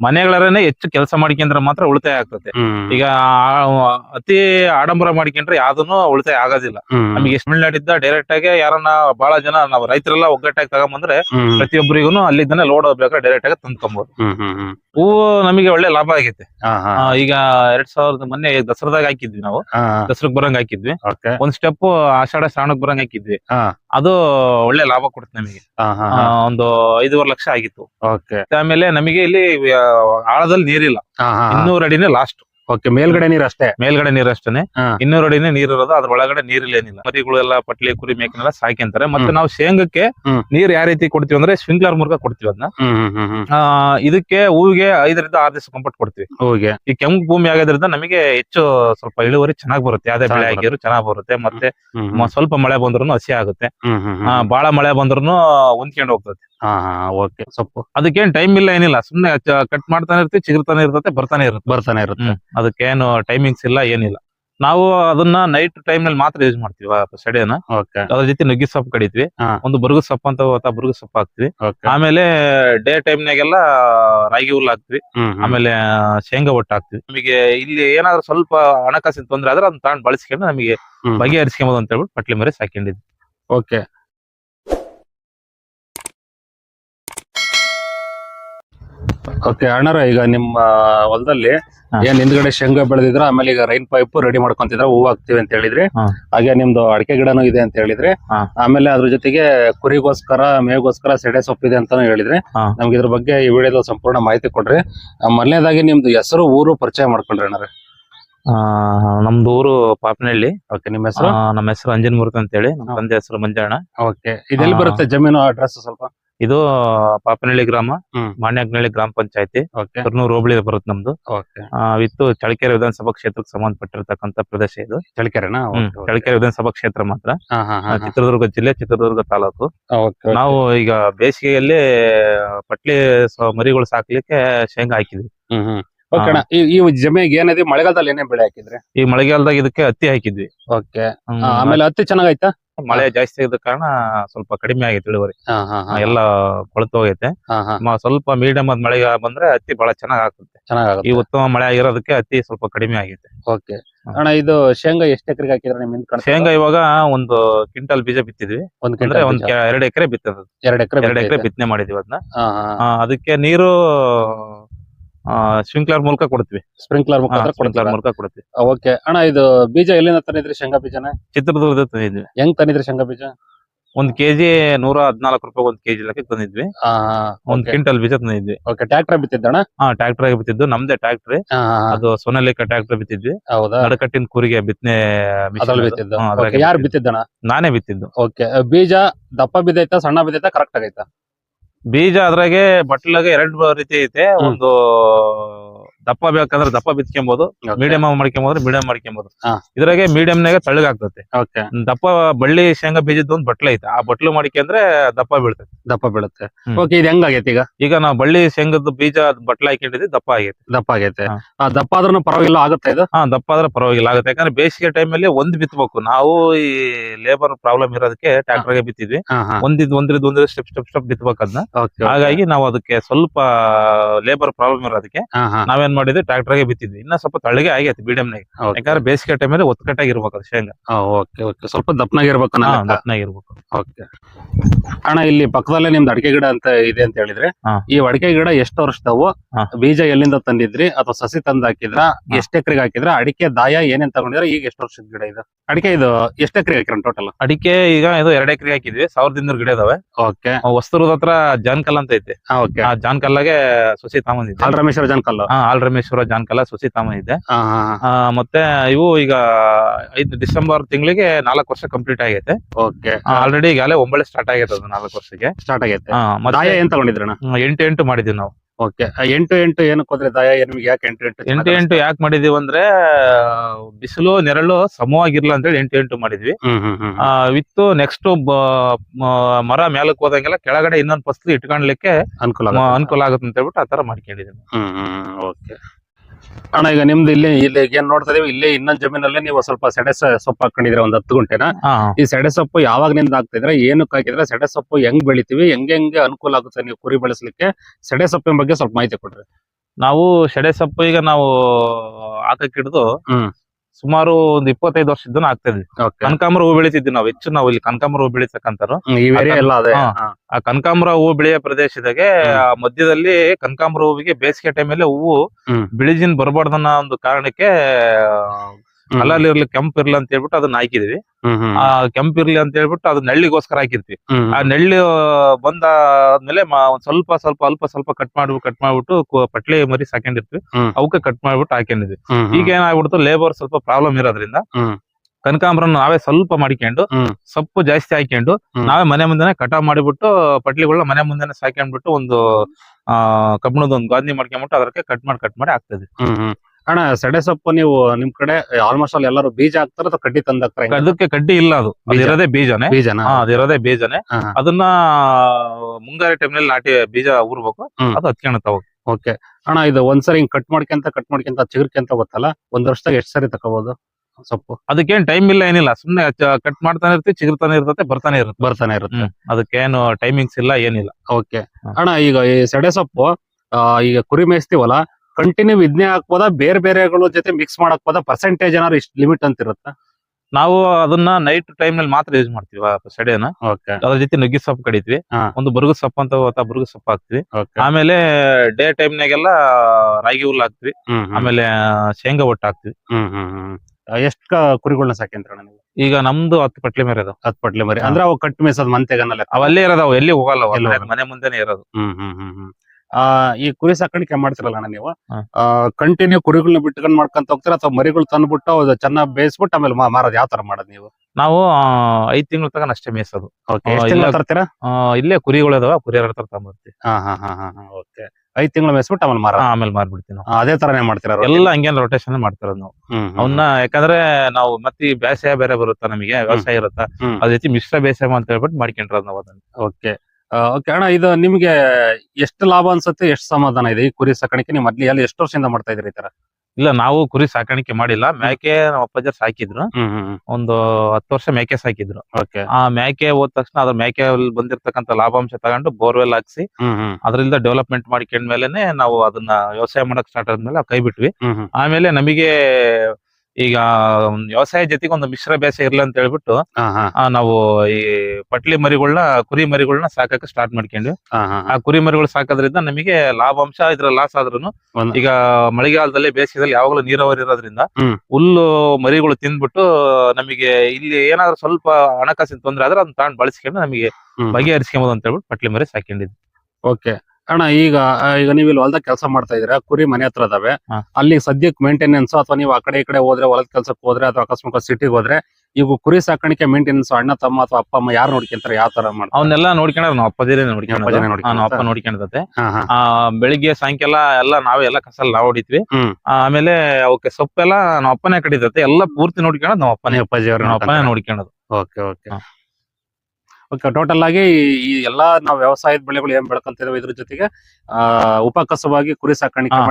ಮನೆಗಳರನೆ ಹೆಚ್ಚು ಕೆಲಸ ಮಾಡ್ಕೊಂಡ್ರೆ ಮಾತ್ರ ಉಳಿತಾಯ ಆಗ್ತದೆ. ಈಗ ಅತಿ ಆಡಂಬರ ಮಾಡ್ಕೊಂಡ್ರೆ ಯಾವ್ದನ್ನು ಉಳಿತಾಯ ಆಗೋದಿಲ್ಲ. ನಮಗೆ ತಮಿಳ್ನಾಡಿದ್ದ ಡೈರೆಕ್ಟ್ ಆಗಿ ಯಾರನ್ನ ಬಹಳ ಜನ ನಾವು ರೈತರೆಲ್ಲ ಒಗ್ಗಟ್ಟಾಗಿ ತಗೊಂಬಂದ್ರೆ ಬಂದ್ರೆ ಪ್ರತಿಯೊಬ್ಬರಿಗೂ ಅಲ್ಲಿದ್ದಾನೆ ಲೋಡ್ ಬೇಕಾದ್ರೆ ಡೈರೆಕ್ಟ್ ಆಗಿ ತಂದ್ಕೊಬಹುದು ಹೂವು ನಮಗೆ ಒಳ್ಳೆ ಲಾಭ ಆಗೈತೆ. ಈಗ ಎರಡ್ ಸಾವಿರದ ಮೊನ್ನೆ ದಸರಾದಾಗ ಹಾಕಿದ್ವಿ ನಾವು. ದಸರಾಕ್ ಬರಂಗ್ ಹಾಕಿದ್ವಿ. ಒಂದ್ ಸ್ಟೆಪ್ ಆಷಾಢ ಶ್ರಾವಣಕ್ ಬರಂಗ್ ಹಾಕಿದ್ವಿ. ಅದು ಒಳ್ಳೆ ಲಾಭ ಕೊಡುತ್ತೆ ನಮಗೆ. ಒಂದು ಐದೂವರೆ ಲಕ್ಷ ಆಗಿತ್ತು. ಆಮೇಲೆ ನಮಗೆ ಇಲ್ಲಿ ಆಳದಲ್ಲಿ ನೀರಿಲ್ಲ. ಇನ್ನೂರು ಅಡಿನೇ ಲಾಸ್ಟ್ ಓಕೆ ಮೇಲ್ಗಡೆ ನೀರ್ ಅಷ್ಟೇ? ಮೇಲ್ಗಡೆ ನೀರ್ ಅಷ್ಟೇನೆ. ಇನ್ನೂರು ಅಡಿನೇ ನೀರ್ ಇರೋದು ಅದ್ರ ಒಳಗಡೆ ನೀರಿಲ್ಲ ಏನಿಲ್ಲ. ಮರಿಗಳು ಎಲ್ಲ ಪಟ್ಲಿ ಕುರಿ ಮೇಕೆನೆಲ್ಲ ಸಾಯ್ಕೊಂತಾರೆ ಮತ್ತೆ. ನಾವು ಶೇಂಗಕ್ಕೆ. ನೀರ್ ಯಾವ ರೀತಿ ಕೊಡ್ತೀವಿ ಅಂದ್ರೆ ಸ್ಪ್ರಿಂಕ್ಲರ್ ಮೂಲಕ ಕೊಡ್ತೀವಿ ಅದನ್ನ ಇದಕ್ಕೆ ಹೂವಿಗೆ ಐದರಿಂದ ಆರು ದಿವಸ ಕಂಫರ್ಟ್ ಕೊಡ್ತೀವಿ. ಹೂವಿಗೆ? ಈ ಕೆಂಪು ಭೂಮಿ ಆಗೋದ್ರಿಂದ ನಮಗೆ ಹೆಚ್ಚು ಸ್ವಲ್ಪ ಇಳುವರಿ ಚೆನ್ನಾಗಿ ಬರುತ್ತೆ. ಯಾವ್ದೇ ಬೆಳೆ ಚೆನ್ನಾಗ್ ಚೆನ್ನಾಗಿ ಬರುತ್ತೆ. ಮತ್ತೆ ಸ್ವಲ್ಪ ಮಳೆ ಬಂದ್ರು ಹಸಿ ಆಗುತ್ತೆ. ಬಾಳ ಮಳೆ ಬಂದ್ರು ಹೊಂದ್ಕೊಂಡು ಹೋಗ್ತದೆ. ಹಾ ಹಾ ಓಕೆ ಸೊಪ್ಪು ಅದಕ್ಕೇನ್ ಟೈಮ್ ಇಲ್ಲ ಏನಿಲ್ಲ. ಸುಮ್ನೆ ಕಟ್ ಮಾಡ್ತಾನೆ ಇರ್ತೀವಿ ಚಿಗುರ್ತಾನೆ ಇರ್ತದೆ ಬರ್ತಾನೆ ಇರುತ್ತೆ. ಬರ್ತಾನೆ ಇರುತ್ತೆ. ಅದಕ್ಕೇನು ಟೈಮಿಂಗ್ಸ್ ಇಲ್ಲ ಏನಿಲ್ಲ. ನಾವು ಅದನ್ನ ನೈಟ್ ಟೈಮ್ನಲ್ಲಿ ಮಾತ್ರ ಯೂಸ್ ಮಾಡ್ತೀವಿ ಸೆಡೆನ ಅದ್ರ ಜೊತೆ ನುಗ್ಗಿ ಸೊಪ್ಪು ಕಡಿತೀವಿ. ಒಂದು ಬರುಗು ಸೊಪ್ಪು ಅಂತ ಬುರುಗು ಸೊಪ್ಪು ಹಾಕ್ತಿವಿ. ಆಮೇಲೆ ಡೇ ಟೈಮ್ ನಾಗೆಲ್ಲ ರಾಗಿ ಹುಲ್ಲು ಹಾಕ್ತಿವಿ. ಆಮೇಲೆ ಶೇಂಗಾ ಒಟ್ಟು ಹಾಕ್ತಿವಿ. ನಮಗೆ ಇಲ್ಲಿ ಏನಾದ್ರು ಸ್ವಲ್ಪ ಹಣಕಾಸಿನ ತೊಂದ್ರೆ ಆದ್ರೆ ಅದನ್ನ ತಗೊಂಡ್ ಬಳಸ್ಕೊಂಡು ನಮಗೆ. ಬಗೆಹರಿಸ್ಕೊಂಬೋದು ಅಂತ ಹೇಳ್ಬಿಟ್ಟು ಪಟ್ಲಿ ಮರಿ ಸಾಕೊಂಡಿದ್ವಿ. ಓಕೆ ಓಕೆ ಅಣ್ಣರ ಈಗ ನಿಮ್ಮ ಹೊಲದಲ್ಲಿ. ಏನ್ ಹಿಂದ್ಗಡೆ ಶೇಂಗಾ ಬೆಳೆದಿದ್ರ ಆಮೇಲೆ ಈಗ ರೈನ್ ಪೈಪ್ ರೆಡಿ ಮಾಡ್ಕೊಂತಿದ್ರ ಹೂವು ಹಾಕ್ತಿವಿ ಅಂತ ಹೇಳಿದ್ರಿ. ಹಾಗೆ ನಿಮ್ದು ಅಡಿಕೆ ಗಿಡನೂ ಇದೆ ಅಂತ ಹೇಳಿದ್ರಿ. ಆಮೇಲೆ ಅದ್ರ ಜೊತೆಗೆ ಕುರಿಗೋಸ್ಕರ ಮೇಗೋಸ್ಕರ ಸೆಡೆ ಸೊಪ್ಪಿದೆ ಅಂತಾನು ಹೇಳಿದ್ರಿ. ನಮ್ಗೆ ಇದ್ರ ಬಗ್ಗೆ ಈ ವಿಡಿಯೋದ ಸಂಪೂರ್ಣ ಮಾಹಿತಿ ಕೊಡ್ರಿ. ಮೊದಲನೇದಾಗಿ ನಿಮ್ದು ಹೆಸರು ಊರು ಪರಿಚಯ ಮಾಡ್ಕೊಂಡ್ರಿ ಅಣ್ಣರ. ಆ, ನಮ್ದು ಊರು ಪಾಪನಹಳ್ಳಿ. ಓಕೆ ನಿಮ್ಮ ಹೆಸರು? ನಮ್ಮ ಹೆಸರು ಅಂಜನ್ ಮೂರ್ತಿ ಅಂತ ಹೇಳಿ ನಮ್ಮ ತಂದೆ ಹೆಸರು ಮಂಜಣ್ಣ. ಓಕೆ ಇದೆಲ್ಲಿ. ಬರುತ್ತೆ ಜಮೀನು ಅಡ್ರೆಸ್ ಸ್ವಲ್ಪ? ಇದು ಪಾಪನಹಳ್ಳಿ ಗ್ರಾಮ. ಮಾನ್ಯಗ್ನಹಳ್ಳಿ ಗ್ರಾಮ ಪಂಚಾಯತಿ. ಕರ್ನೂರು ಹೋಬಳಿ ಬರುತ್ತೆ ನಮ್ದು. ವಿತ್ ಚಳಕೆರೆ ವಿಧಾನಸಭಾ ಕ್ಷೇತ್ರಕ್ಕೆ ಸಂಬಂಧಪಟ್ಟಿರತಕ್ಕಂತ ಪ್ರದೇಶ ಇದು. ಚಳಿಕೆರೆನಾ. ಚಳ್ಳಕೆರೆ ವಿಧಾನಸಭಾ ಕ್ಷೇತ್ರ ಮಾತ್ರ. ಚಿತ್ರದುರ್ಗ ಜಿಲ್ಲೆ ಚಿತ್ರದುರ್ಗ ತಾಲೂಕು. ನಾವು ಈಗ ಬೇಸಿಗೆಯಲ್ಲಿ ಪಟ್ಲಿ ಮರಿಗಳು ಸಾಕ್ಲಿಕ್ಕೆ ಶೇಂಗಾ ಹಾಕಿದ್ವಿ. ಈ ಜಮೆಗೆ ಏನಿದೆ? ಮಳೆಗಾಲದಲ್ಲಿ ಏನೇ ಬೆಳೆ ಹಾಕಿದ್ರೆ? ಈ ಮಳೆಗಾಲದಾಗ ಇದಕ್ಕೆ ಹತ್ತಿ ಹಾಕಿದ್ವಿ. ಓಕೆ. ಆಮೇಲೆ ಹತ್ತಿ ಚೆನ್ನಾಗೈತಾ ಮಳೆ ಜಾಸ್ತಿ ಆಗಿದ ಕಾರಣ ಸ್ವಲ್ಪ ಕಡಿಮೆ ಆಗೈತೆ ಇಳುವರಿ. ಎಲ್ಲ ಕೊಳತು ಹೋಗೈತೆ. ಸ್ವಲ್ಪ ಮೀಡಿಯಂ ಆದ ಮಳೆ ಬಂದ್ರೆ ಹತ್ತಿ ಬಹಳ ಚೆನ್ನಾಗ್ ಆಗ್ತದೆ. ಈ ಉತ್ತಮ ಮಳೆ ಆಗಿರೋದಕ್ಕೆ ಹತ್ತಿ ಸ್ವಲ್ಪ ಕಡಿಮೆ ಆಗೈತೆ ಓಕೆ. ಅಣ್ಣ ಇದು ಶೇಂಗಾ ಎಷ್ಟು ಎಕರೆಗೆ ಹಾಕಿದ್ರೆ ನಿಮ್ ಶೇಂಗಾ ಇವಾಗ ಒಂದು ಕ್ವಿಂಟಲ್ ಬೀಜ ಬಿತ್ತಿದ್ವಿ. ಒಂದ್ ಅಂದ್ರೆ ಒಂದ್ ಎರಡ್ ಎಕರೆ ಬಿತ್ತದ ಎರಡು ಎಕರೆ ಎರಡ್ ಎಕರೆ ಬಿತ್ತನೆ ಮಾಡಿದ್ವಿ ಅದನ್ನ. ಅದಕ್ಕೆ ನೀರು ಸ್ಪ್ರಿಂಕ್ಲರ್ ಮೂಲಕ ಕೊಡ್ತೀವಿ. ಸ್ಪ್ರಿಂಕ್ಲರ್ ಮುಖಾಂತರ ಸ್ಪ್ರಿಂಕ್ಲರ್ ಮೂಲಕ ಕೊಡ್ತೀವಿ. ಓಕೆ. ಅಣ್ಣ ಇದು ಬೀಜ ಎಲ್ಲಿಂದ ತಂದಿದ್ರಿ ಶೇಂಗಾ ಬೀಜನ? ಚಿತ್ರದುರ್ಗದ ತಂದಿದ್ವಿ. ಹೆಂಗ್ ತಂದಿದ್ರಿ ಶೇಂಗಾ ಬೀಜ? ಒಂದ್ ಕೆಜಿ ನೂರ ಹದಿನಾಲ್ಕು ರೂಪಾಯಿ ಒಂದ್ ಕೆಜಿ ಲೆಕ್ಕ ತಂದಿದ್ವಿ. ಒಂದ್ ಕ್ವಿಂಟಲ್ ಬೀಜ ತಂದಿದ್ವಿ. ಓಕೆ ಟ್ರ್ಯಾಕ್ಟರ್ ಬಿತ್ತಿದ್ದಣ ಹಾ ಟ್ರಾಕ್ಟರ್ ಆಗಿ ಬಿತ್ತಿದ್ದು. ನಮ್ದೇ ಟ್ರಾಕ್ಟರ್. ಅದು ಸೋನಾಲಿಕ ಟ್ರಾಕ್ಟರ್ ಬಿತ್ತಿದ್ವಿ. ಹೌದಾ? ನಡಕಟ್ಟಿನ ಕೂರಿಗೆ ಬಿತ್ತನೆ ಬಿತ್ತಿದ್ದು. ಯಾರು ಬಿತ್ತಿದ್ದಣ ನಾನೇ ಬಿತ್ತಿದ್ದು. ಓಕೆ ಬೀಜ ದಪ್ಪ ಬಿದ್ದೈತ ಸಣ್ಣ ಬಿದ್ದೈತ ಕರೆಕ್ಟ್ ಆಗೈತಾ? ಬೀಜ ಅದ್ರಾಗೆ ಬಟ್ಲಾಗೆ ಎರಡು ರೀತಿ ಐತೆ. ಒಂದು ದಪ್ಪ ಬೇಕಂದ್ರೆ ದಪ್ಪ ಬಿತ್ಕೊಂಬೋದು ಮೀಡಿಯಂ ಮಾಡ್ಕೊಂಬೋದ್ರೆ ಮೀಡಿಯಂ ಮಾಡ್ಕೊಂಬೋದು. ಇದ್ರಾಗೆ ಮೀಡಿಯಂ ನಾಗ ತಳ್ಳಗ್ ಆಗ್ತದೆ ಓಕೆ ದಪ್ಪ ಬಳ್ಳಿ ಶೇಂಗಾ ಬೀಜದ ಒಂದು ಬಟ್ಲೆ ಐತೆ. ಆ ಬಟ್ಲು ಮಾಡ್ಕೊಂಡ್ರೆ ದಪ್ಪ ಬೀಳ್ತದೆ ದಪ್ಪ ಬೀಳುತ್ತೆ. ಓಕೆ ಇದು ಹೆಂಗಾಗೈತಿ ಈಗ? ಈಗ ನಾವು ಬಳ್ಳಿ ಶೇಂಗದ ಬೀಜ ಬಟ್ಲ ಹಾಕೊಂಡಿದ್ವಿ ದಪ್ಪ ಆಗೈತೆ. ದಪ್ಪ ಆಗೈತೆ. ಆ, ದಪ್ಪ ಆದ್ರೂ ಪರವಾಗಿಲ್ಲ ಆಗುತ್ತೆ ಇದು? ಹಾ ದಪ್ಪ ಆದ್ರೆ ಪರವಾಗಿಲ್ಲ ಆಗುತ್ತೆ. ಯಾಕಂದ್ರೆ ಬೇಸಿಗೆ ಅಲ್ಲಿ ಒಂದ್ ಬಿತ್ಬೇಕು. ನಾವು ಈ ಲೇಬರ್ ಪ್ರಾಬ್ಲಮ್ ಇರೋದಕ್ಕೆ ಟ್ರಾಕ್ಟರ್ಗೆ ಬಿತ್ತಿದ್ವಿ. ಹಾ ಹಾ. ಒಂದಿದ್ ಒಂದ್ರಿದ್ ಒಂದ್ರ ಸ್ಟೆಪ್ ಸ್ಟೆಪ್ ಸ್ಟೆಪ್ ಬಿತ್ತಬೇಕು ಅದನ್ನ. ಹಾಗಾಗಿ ನಾವು ಅದಕ್ಕೆ ಸ್ವಲ್ಪ ಲೇಬರ್ ಪ್ರಾಬ್ಲಮ್ ಇರೋದಕ್ಕೆ ಹಾ ನಾವೇನ್ ಮಾಡಿದ್ವಿ ಟ್ರಾಕ್ಟರ್ಗೆ ಬಿತ್ತಿದ್ವಿ. ಇನ್ನ ಸ್ವಲ್ಪ ತಳ್ಳಗೆ ಆಗೈತಿ ಬಿಡಿಎಂ ಓಕೆ ಯಾಕಂದ್ರೆ ಬೇಸಿಗೆ ಟೈಮಲ್ಲಿ ಒತ್ತಕಟ್ಟಾಗಿರ್ಬೇಕು ಅದು ಶೇಂಗಾ. ಓಕೆ ಓಕೆ ಸ್ವಲ್ಪ ದಪ್ಪನಾಗಿರ್ಬೇಕು ಇರ್ಬೇಕು ಓಕೆ ಅಣ್ಣ ಇಲ್ಲಿ ಪಕ್ಕದಲ್ಲೇ ನಿಮ್ದು ಅಡಿಕೆ ಗಿಡ ಅಂತ ಇದೆ ಅಂತ ಹೇಳಿದ್ರೆ ಈ ಅಡಿಕೆ ಗಿಡ ಎಷ್ಟು ವರ್ಷದವು. ಬೀಜ ಎಲ್ಲಿಂದ ತಂದಿದ್ರಿ? ಅಥವಾ ಸಸಿ ತಂದ್ ಹಾಕಿದ್ರ? ಎಷ್ಟು ಎಕರೆಗೆ ಹಾಕಿದ್ರ? ಅಡಿಕೆ ದಾಯ ಏನೇನ್ ತಗೊಂಡಿದ್ರೆ? ಈಗ ಎಷ್ಟು ವರ್ಷದ ಗಿಡ ಇದು? ಅಡಿಕೆ ಇದು ಎಷ್ಟು ಎಕರೆ ಹಾಕಿರ ಟೋಟಲ್ ಅಡಿಕೆ ಈಗ ಇದು ಎರಡ್ ಎಕರೆ ಹಾಕಿದ್ವಿ. ಸಾವಿರದ ಇನ್ನೂರು ಗಿಡ ಇದಾವೆ. ಓಕೆ ವಸ್ತುರದ ಹತ್ರ ಜಾನ್ಕಲ್ ಅಂತ ಐತೆ. ಓಕೆ ಆ ಜಾನ್ಕಲ್ಲಾಗೆ ಸಸಿ ತಾಮಂದಿದ್ದೆ ಆಲ್ ರಮೇಶ್ವರ ಜಾನ್ಕಲ್ ಆಲ್ ರಮೇಶ್ವರ ಜಾನಕಲ ಸುಸಿ ಇದೆ. ಆ, ಮತ್ತೆ ಇವು ಈಗ ಐದು ಡಿಸೆಂಬರ್ ತಿಂಗಳಿಗೆ ನಾಲ್ಕು ವರ್ಷ ಕಂಪ್ಲೀಟ್ ಆಗೈತೆ. ಓಕೆ. ಆಲ್ರೆಡಿ ಈಗಾಗಲೇ ಒಂಬಳೆ ಸ್ಟಾರ್ಟ್ ಆಗೈತೆ ಅದು ನಾಲ್ಕು ವರ್ಷಕ್ಕೆ. ಸ್ಟಾರ್ಟ್ ಆಗೈತೆ. ಏನ್ ಎಂಟು ಎಂಟು ಮಾಡಿದ್ವಿ ನಾವು. ಓಕೆ ಎಂಟು ಎಂಟು ಏನಕ್ಕೆ ಹೋದ್ರೆ ದಾಯ? ನಿಮ್ಗೆ ಯಾಕೆ ಎಂಟು ಎಂಟು ಎಂಟು ಎಂಟು ಯಾಕೆ ಮಾಡಿದೀವಿ ಅಂದ್ರೆ ಬಿಸಿಲು ನೆರಳು ಸಮವಾಗಿರ್ಲ ಅಂತೇಳಿ ಎಂಟು ಎಂಟು ಮಾಡಿದ್ವಿ. ಹ್ಮ್ ಹ್ಮ್ ಹ್ಮ್ ಆ ವಿತ್ತು ನೆಕ್ಸ್ಟ್ ಮರ ಮೇಲಕ್ಕೆ ಹೋದಂಗೆಲ್ಲ ಕೆಳಗಡೆ ಇನ್ನೊಂದು ಫಸ್ಲು ಇಟ್ಕೊಂಡ್ಲಿಕ್ಕೆ ಅನುಕೂಲ ಮ- ಆಗುತ್ತೆ. ಅನುಕೂಲ ಆಗುತ್ತೆ ಅಂತ ಹೇಳ್ಬಿಟ್ಟು ಆತರ ಮಾಡ್ಕೊಂಡಿದೀವಿ ಹ್ಮ್ ಹ್ಮ್ ಓಕೆ ಅಣ್ಣ ಈಗ ನಿಮ್ದು ಇಲ್ಲಿ ಇಲ್ಲಿ ಏನ್ ನೋಡ್ತಾ ಇದೀವಿ? ಇಲ್ಲಿ ಇನ್ನೊಂದ್ ಜಮೀನಲ್ಲೇ ನೀವು ಸ್ವಲ್ಪ ಸೆಡೆ ಸೊಪ್ಪು ಹಾಕೊಂಡಿದ್ರೆ ಒಂದ್ ಹತ್ತು ಗುಂಟೆನ? ಈ ಸೆಡೆ ಸೊಪ್ಪು ಯಾವಾಗ್ನಿಂದ ಹಾಕ್ತಿದ್ರೆ ಏನಕ್ಕೆ ಹಾಕಿದ್ರೆ ಸೆಡೆ ಸೊಪ್ಪು ಹೆಂಗ್ ಬೆಳಿತೀವಿ ಹೆಂಗ್ ಹೆಂಗೆ ಅನುಕೂಲ ಆಗುತ್ತೆ ನೀವು ಕುರಿ ಬೆಳೆಸಲಿಕ್ಕೆ? ಸೆಡೆ ಸೊಪ್ಪಿನ ಬಗ್ಗೆ ಸ್ವಲ್ಪ ಮಾಹಿತಿ ಕೊಡ್ರಿ. ನಾವು ಸೆಡೆ ಸೊಪ್ಪು ಈಗ ನಾವು ಹಾಕಕ್ ಹಿಡಿದು. ಸುಮಾರು ಒಂದ್ ಇಪ್ಪತ್ತೈದು ವರ್ಷದಿಂದ ಆಗ್ತಾ ಇದ್ವಿ ಓಕೆ ಕನಕಾಂಬರ ಹೂ ಬೆಳಿತಿದ್ವಿ ನಾವು ಹೆಚ್ಚು ನಾವು ಇಲ್ಲಿ ಕನಕಾಂಬರ ಹೂ. ಹಾ. ಆ ಕನಕಾಂಬರ ಹೂ ಬೆಳೆಯ ಪ್ರದೇಶದಾಗೆ ಆ ಮಧ್ಯದಲ್ಲಿ ಕನಕಾಂಬರ ಹೂವಿಗೆ ಬೇಸಿಗೆ ಟೈಮಲ್ಲಿ ಹೂವು. ಬಿಳಿಜಿನ್ ಬರಬಾರ್ದನ್ನ ಒಂದು ಕಾರಣಕ್ಕೆ ಕಲರ್ ಇರ್ಲಿ ಕೆಂಪ್ ಇರ್ಲಿ ಅಂತ ಹೇಳ್ಬಿಟ್ಟು ಅದನ್ನ ಹಾಕಿದೀವಿ. ಆ ಕೆಂಪ್ ಇರ್ಲಿ ಅಂತ ಹೇಳ್ಬಿಟ್ಟು ಅದ್ ನೆಳ್ಳಿಗೋಸ್ಕರ ಹಾಕಿರ್ತೀವಿ. ಆ ನೆಳ್ಳಿ ಬಂದ ಆದ್ಮೇಲೆ ಒಂದ್ ಸ್ವಲ್ಪ ಸ್ವಲ್ಪ ಅಲ್ಪ ಸ್ವಲ್ಪ ಕಟ್ ಮಾಡ್ಬಿಟ್ಟು ಕಟ್ ಮಾಡ್ಬಿಟ್ಟು ಪಟ್ಲೆ ಮರಿ ಸಾಕೊಂಡಿರ್ತೀವಿ. ಅವಕ್ಕೆ ಕಟ್ ಮಾಡ್ಬಿಟ್ಟು ಹಾಕೊಂಡಿದ್ವಿ. ಈಗ ಏನಾಗ್ಬಿಡ್ತು ಲೇಬರ್ ಸ್ವಲ್ಪ ಪ್ರಾಬ್ಲಮ್ ಇರೋದ್ರಿಂದ ಕನಕಾಂಬ್ರನ ನಾವೇ ಸ್ವಲ್ಪ ಮಾಡಿಕೊಂಡು. ಸೊಪ್ಪು ಜಾಸ್ತಿ ಹಾಕೊಂಡು ನಾವೇ ಮನೆ ಮುಂದೆನೆ ಕಟಾವ್ ಮಾಡಿಬಿಟ್ಟು ಪಟ್ಲಿಗಳನ್ನ ಮನೆ ಮುಂದೆನೆ ಸಾಕೊಂಡ್ಬಿಟ್ಟು ಒಂದು ಆ ಕಬ್ಬಣದ ಒಂದು ಗಾಂಧಿ ಮಾಡ್ಕೊಂಡ್ಬಿಟ್ಟು ಅದಕ್ಕೆ ಕಟ್ ಮಾಡಿ ಕಟ್ ಮಾಡಿ ಹಾಕ್ತದೆ ಅಣ್ಣ ಸಡೆ ಸೊಪ್ಪು ನೀವು ನಿಮ್ ಕಡೆ ಆಲ್ಮೋಸ್ಟ್ ಅಲ್ಲಿ ಎಲ್ಲರೂ ಬೀಜ ಹಾಕ್ತಾರ ಅಥವಾ ಕಡ್ಡಿ ತಂದ ಅದಕ್ಕೆ ಕಡ್ಡಿ ಇಲ್ಲ ಅದು. ಇರೋದೇ ಅದಿರೋದೇ ಬೀಜನೇ? ಬೀಜನ. ಅದಿರೋದೇ ಬೀಜನೇ. ಅದನ್ನ ಮುಂಗಾರಿ ಟೈಮ್ನಲ್ಲಿ ನಾಟಿ ಬೀಜ ಊರ್ಬೇಕು. ಅದು ಹತ್ಕೊಳತಾವ ಓಕೆ. ಅಣ್ಣ ಇದು ಒಂದ್ಸರಿ ಹಿಂಗ್ ಕಟ್ ಮಾಡ್ಕೊಂತ ಕಟ್ ಮಾಡ್ಕೊಂತ ಚಿಗುರ್ಕೊಂತ ಗೊತ್ತಲ್ಲ? ಒಂದ್ ವರ್ಷದಾಗ ಎಷ್ಟ್ ಸರಿ ತಕೋಬಹುದು ಸೊಪ್ಪು? ಅದಕ್ಕೇನ್ ಟೈಮ್ ಇಲ್ಲ ಏನಿಲ್ಲ. ಸುಮ್ನೆ ಕಟ್ ಮಾಡ್ತಾನೆ ಇರ್ತೀವಿ ಚಿಗುರ್ತಾನೆ ಇರ್ತತೆ ಬರ್ತಾನೆ ಇರುತ್ತೆ. ಬರ್ತಾನೆ ಇರುತ್ತೆ. ಅದಕ್ಕೇನು ಟೈಮಿಂಗ್ಸ್ ಇಲ್ಲ ಏನಿಲ್ಲ. ಓಕೆ. ಅಣ್ಣ ಈಗ ಈ ಸಡೆ ಸೊಪ್ಪು ಈಗ ಕುರಿ ಮೇಯಿಸ್ತೀವಲ್ಲ ಕಂಟಿನ್ಯೂ ಇದನ್ನೇ ಹಾಕ್ಬೋದ? ಬೇರೆ ಬೇರೆಗಳ ಜೊತೆ ಮಿಕ್ಸ್ ಮಾಡಕ್ಬೋದಾ? ಪರ್ಸೆಂಟೇಜ್ ಏನಾದ್ರು ಇಷ್ಟು ಲಿಮಿಟ್ ಅಂತ ಇರುತ್ತಾ? ನಾವು ಅದನ್ನ ನೈಟ್ ಟೈಮ್ನಲ್ಲಿ ಮಾತ್ರ ಯೂಸ್ ಮಾಡ್ತೀವಿ ಆ ಸೆಡೆನ ಓಕೆ ಅದ್ರ ಜೊತೆ ನುಗ್ಗಿ ಸೊಪ್ಪು ಕಡಿತೀವಿ. ಹಾ. ಒಂದು ಬುರುಗು ಸೊಪ್ಪು ಅಂತ ಬುರುಗು ಸೊಪ್ಪು ಹಾಕ್ತಿವಿ. ಓಕೆ ಆಮೇಲೆ ಡೇ ಟೈಮ್ನಾಗೆಲ್ಲ ರಾಗಿ ಹುಲ್ಲು ಹಾಕ್ತಿವಿ. ಆಮೇಲೆ ಶೇಂಗಾ ಒಟ್ಟು ಹಾಕ್ತಿವಿ. ಎಷ್ಟು ಕುರಿಗಳನ್ನ ಸಾಕಿಂತ್ರಣ್ಣ ನೀವು? ಈಗ ನಮ್ದು ಹತ್ತು ಪಟ್ಲಿ ಮೇಲೆ ಅದು ಹತ್ ಪಟ್ಲೆ ಮರಿ. ಅಂದ್ರೆ ಅವು ಕಟ್ ಮೇಸದ್ ಮಂತೆಗನ್ನಲ್ಲ ಅವಲ್ಲೇ ಇರೋದು ಅವು ಎಲ್ಲಿ ಹೋಗಲ್ಲ ಅವು. ಎಲ್ಲಿ ಹೋಗಲ್ಲ. ಮನೆ ಮುಂದೆನೆ ಇರೋದು. ಹ್ಮ್ ಹ್ಮ್ ಹ್ಮ್ ಹ್ಮ್. ಆ ಈ ಕುರಿ ಸಾಕಾಣಿಕೆ ಮಾಡ್ತಿರಲ್ಲ ನೀವು? ಆ ಕಂಟಿನ್ಯೂ ಕುರಿಗಳನ್ನ ಬಿಟ್ಕೊಂಡ್ ಮಾಡ್ಕೊಂತ ಹೋಗ್ತೀರಾ? ಅಥವಾ ಮರಿಗಳು ತಂದ್ಬಿಟ್ಟು ಅದು ಚೆನ್ನಾಗಿ ಬೇಯಿಸ್ಬಿಟ್ಟು ಆಮೇಲೆ ಮಾರೋದು ಯಾವ ತರ ಮಾಡೋದು ನೀವು? ನಾವು ಐದ್ ತಿಂಗಳ ತನಕ ಅಷ್ಟೇ ಮೇಯಿಸೋದು. ತರ್ತೀರಾ? ಇಲ್ಲೇ ಕುರಿಗಳು ಅದಾವ ಕುರಿ ಹತ್ರ ಹಾ ಹಾ ಓಕೆ. ಐದ್ ತಿಂಗಳು ಮೇಯಿಸ್ಬಿಟ್ಟು ಆಮೇಲೆ ಮಾರ ಆಮೇಲೆ ಮಾರ್ಬಿಡ್ತೀವಿ ನಾವು. ಅದೇ ತರನೇ ಮಾಡ್ತೀರಾ? ಎಲ್ಲ ಹಂಗೇನ್ ರೊಟೇಷನ್ ಮಾಡ್ತಿರೋದು ನಾವು. ಅವನ್ನ ಯಾಕಂದ್ರೆ ನಾವು ಮತ್ತೆ ಬೇಸಾಯ ಬೇರೆ ಬರುತ್ತಾ ನಮಗೆ? ವ್ಯವಸಾಯ ಇರುತ್ತಾ. ಅದೇ ರೀತಿ ಮಿಶ್ರ ಬೇಸಾಯ ಅಂತ ಹೇಳ್ಬಿಟ್ಟು ಮಾಡ್ಕೊಂಡಿರೋದು ನಾವು ಅದನ್ನ. ಓಕೆ. ಓಕೆ ಅಣ್ಣ ಇದು ನಿಮ್ಗೆ ಎಷ್ಟು ಲಾಭ ಅನ್ಸುತ್ತೆ? ಎಷ್ಟು ಸಮಾಧಾನ ಇದೆ ಈ ಕುರಿ ಸಾಕಾಣಿಕೆ? ನೀವು ಮೊದ್ಲು ಎಲ್ಲಿ ಎಷ್ಟು ವರ್ಷದಿಂದ ಮಾಡ್ತಾ ಇದ್ರಿ ಈ ತರ? ಇಲ್ಲ ನಾವು ಕುರಿ ಸಾಕಾಣಿಕೆ ಮಾಡಿಲ್ಲ. ಮೇಕೆ ನಮ್ಮ ಅಪ್ಪಾಜರ್ ಸಾಕಿದ್ರು. ಒಂದು ಹತ್ತು ವರ್ಷ ಮೇಕೆ ಸಾಕಿದ್ರು. ಓಕೆ ಆ ಮೇಕೆ ಹೋದ ತಕ್ಷಣ ಅದ್ರ ಮೇಕೆ ಬಂದಿರತಕ್ಕಂತ ಲಾಭಾಂಶ ತಗೊಂಡು ಬೋರ್ವೆಲ್ ಹಾಕ್ಸಿ ಅದರಿಂದ ಡೆವಲಪ್ಮೆಂಟ್ ಮಾಡ್ಕೊಂಡ್ಮೇಲೆನೆ ನಾವು ಅದನ್ನ ವ್ಯವಸಾಯ ಮಾಡಕ್ ಸ್ಟಾರ್ಟ್ ಆದ್ಮೇಲೆ ಕೈ ಬಿಟ್ವಿ. ಆಮೇಲೆ ನಮಗೆ ಈಗ ಒಂದ್ ವ್ಯವಸಾಯ ಜೊತೆಗೆ ಒಂದು ಮಿಶ್ರ ಬೇಸ ಇರ್ಲಿ ಅಂತ ಹೇಳ್ಬಿಟ್ಟು ನಾವು ಈ ಪಟ್ಲಿ ಮರಿಗಳನ್ನ ಕುರಿ ಮರಿಗಳನ್ನ ಸಾಕಕ್ಕೆ ಸ್ಟಾರ್ಟ್ ಮಾಡ್ಕೊಂಡ್ವಿ. ಆ ಕುರಿ ಮರಿಗಳು ಸಾಕೋದ್ರಿಂದ ನಮಗೆ ಲಾಭಾಂಶ ಇದ್ರ ಲಾಸ್ ಆದ್ರೂ ಈಗ ಮಳೆಗಾಲದಲ್ಲಿ ಬೇಸಿಗೆದಲ್ಲಿ ಯಾವಾಗಲೂ ನೀರಾವರಿ ಇರೋದ್ರಿಂದ ಹುಲ್ಲು ಮರಿಗಳು ತಿಂದ್ಬಿಟ್ಟು ನಮಗೆ ಇಲ್ಲಿ ಏನಾದ್ರು ಸ್ವಲ್ಪ ಹಣಕಾಸಿನ ತೊಂದ್ರೆ ಆದ್ರೆ ಅದನ್ನ ತಾಂಡ್ ಬಳಸ್ಕೊಂಡು ನಮಗೆ. ಬಗೆಹರಿಸ್ಕೊಂಬೋದು ಅಂತ ಹೇಳ್ಬಿಟ್ಟು ಪಟ್ಲಿ ಮರಿ ಸಾಕೊಂಡಿದ್ವಿ ಓಕೆ. ಅಣ್ಣ ಈಗ ಈಗ ನೀವು ಇಲ್ಲಿ ಹೊಲ್ದಾಗ ಕೆಲಸ ಮಾಡ್ತಾ ಇದ್ರ ಕುರಿ ಮನೆ ಹತ್ರ ಅದಾವೆ ಹಾ. ಅಲ್ಲಿ ಸದ್ಯಕ್ಕೆ ಮೇಂಟೆನೆನ್ಸ್ ಅಥವಾ ನೀವು ಆ ಕಡೆ ಈ ಕಡೆ ಹೋದ್ರೆ ಹೊಲದ ಕೆಲ್ಸಕ್ಕೆ ಹೋದ್ರೆ ಅಥವಾ ಅಕಸ್ಮಾತ್ ಸಿಟಿಗೆ ಹೋದ್ರೆ ಈಗ ಕುರಿ ಸಾಕಾಣಿಕೆ ಮೇಂಟೆನೆನ್ಸ್ ಅಣ್ಣ ತಮ್ಮ ಅಥವಾ ಅಪ್ಪ ಅಮ್ಮ ಯಾರು ನೋಡ್ಕೊಂತಾರೆ? ಯಾವ ತರ ಮಾಡ್ತಾರೆ? ಅವನ್ನೆಲ್ಲ ನೋಡ್ಕೊಂಡ್ರೆ ನಾವು ಅಪ್ಪದೇ ಅಪ್ಪಾಜಿನೇ ನೋಡ್ಕೊಳ್ಳೋದು ನೋಡ್ಕೊಳ್ಳೋದು. ನಾವು ಅಪ್ಪ ಹಾ ಹಾ. ಆ ಬೆಳಿಗ್ಗೆ ಸಾಯಂಕಾಲ ಎಲ್ಲ ನಾವೇ ಎಲ್ಲ ಕಸಲ್ ನಾವು ಹೊಡಿತೀವಿ. ಹ್ಮ್. ಆಮೇಲೆ ಅವಕ್ಕೆ ಸೊಪ್ಪೆಲ್ಲ ನಾವು ಅಪ್ಪನೇ ಕಡಿತೈತೆ ಎಲ್ಲ ಪೂರ್ತಿ ನೋಡ್ಕೊಳ್ಳೋದು ನಾವು ಅಪ್ಪನೇ. ಮನೆ ಅಪ್ಪಾಜಿ ನಮ್ಮ ಅಪ್ಪನೇ ನೋಡ್ಕೊಳ್ಳೋದು ಓಕೆ ಓಕೆ. ಹಾ. ಟೋಟಲ್ ಆಗಿ ಈ- ಎಲ್ಲಾ ನಾವು ವ್ಯವಸಾಯದ ಬೆಳೆಗಳು ಏನ್ ಬೆಳ್ಕೊಂತಿದಾವೆ ಇದ್ರ ಜೊತೆಗೆ ಆ ಉಪಕಸವಾಗಿ ಕುರಿ ಸಾಕಾಣಿಕೆ ಹಾ.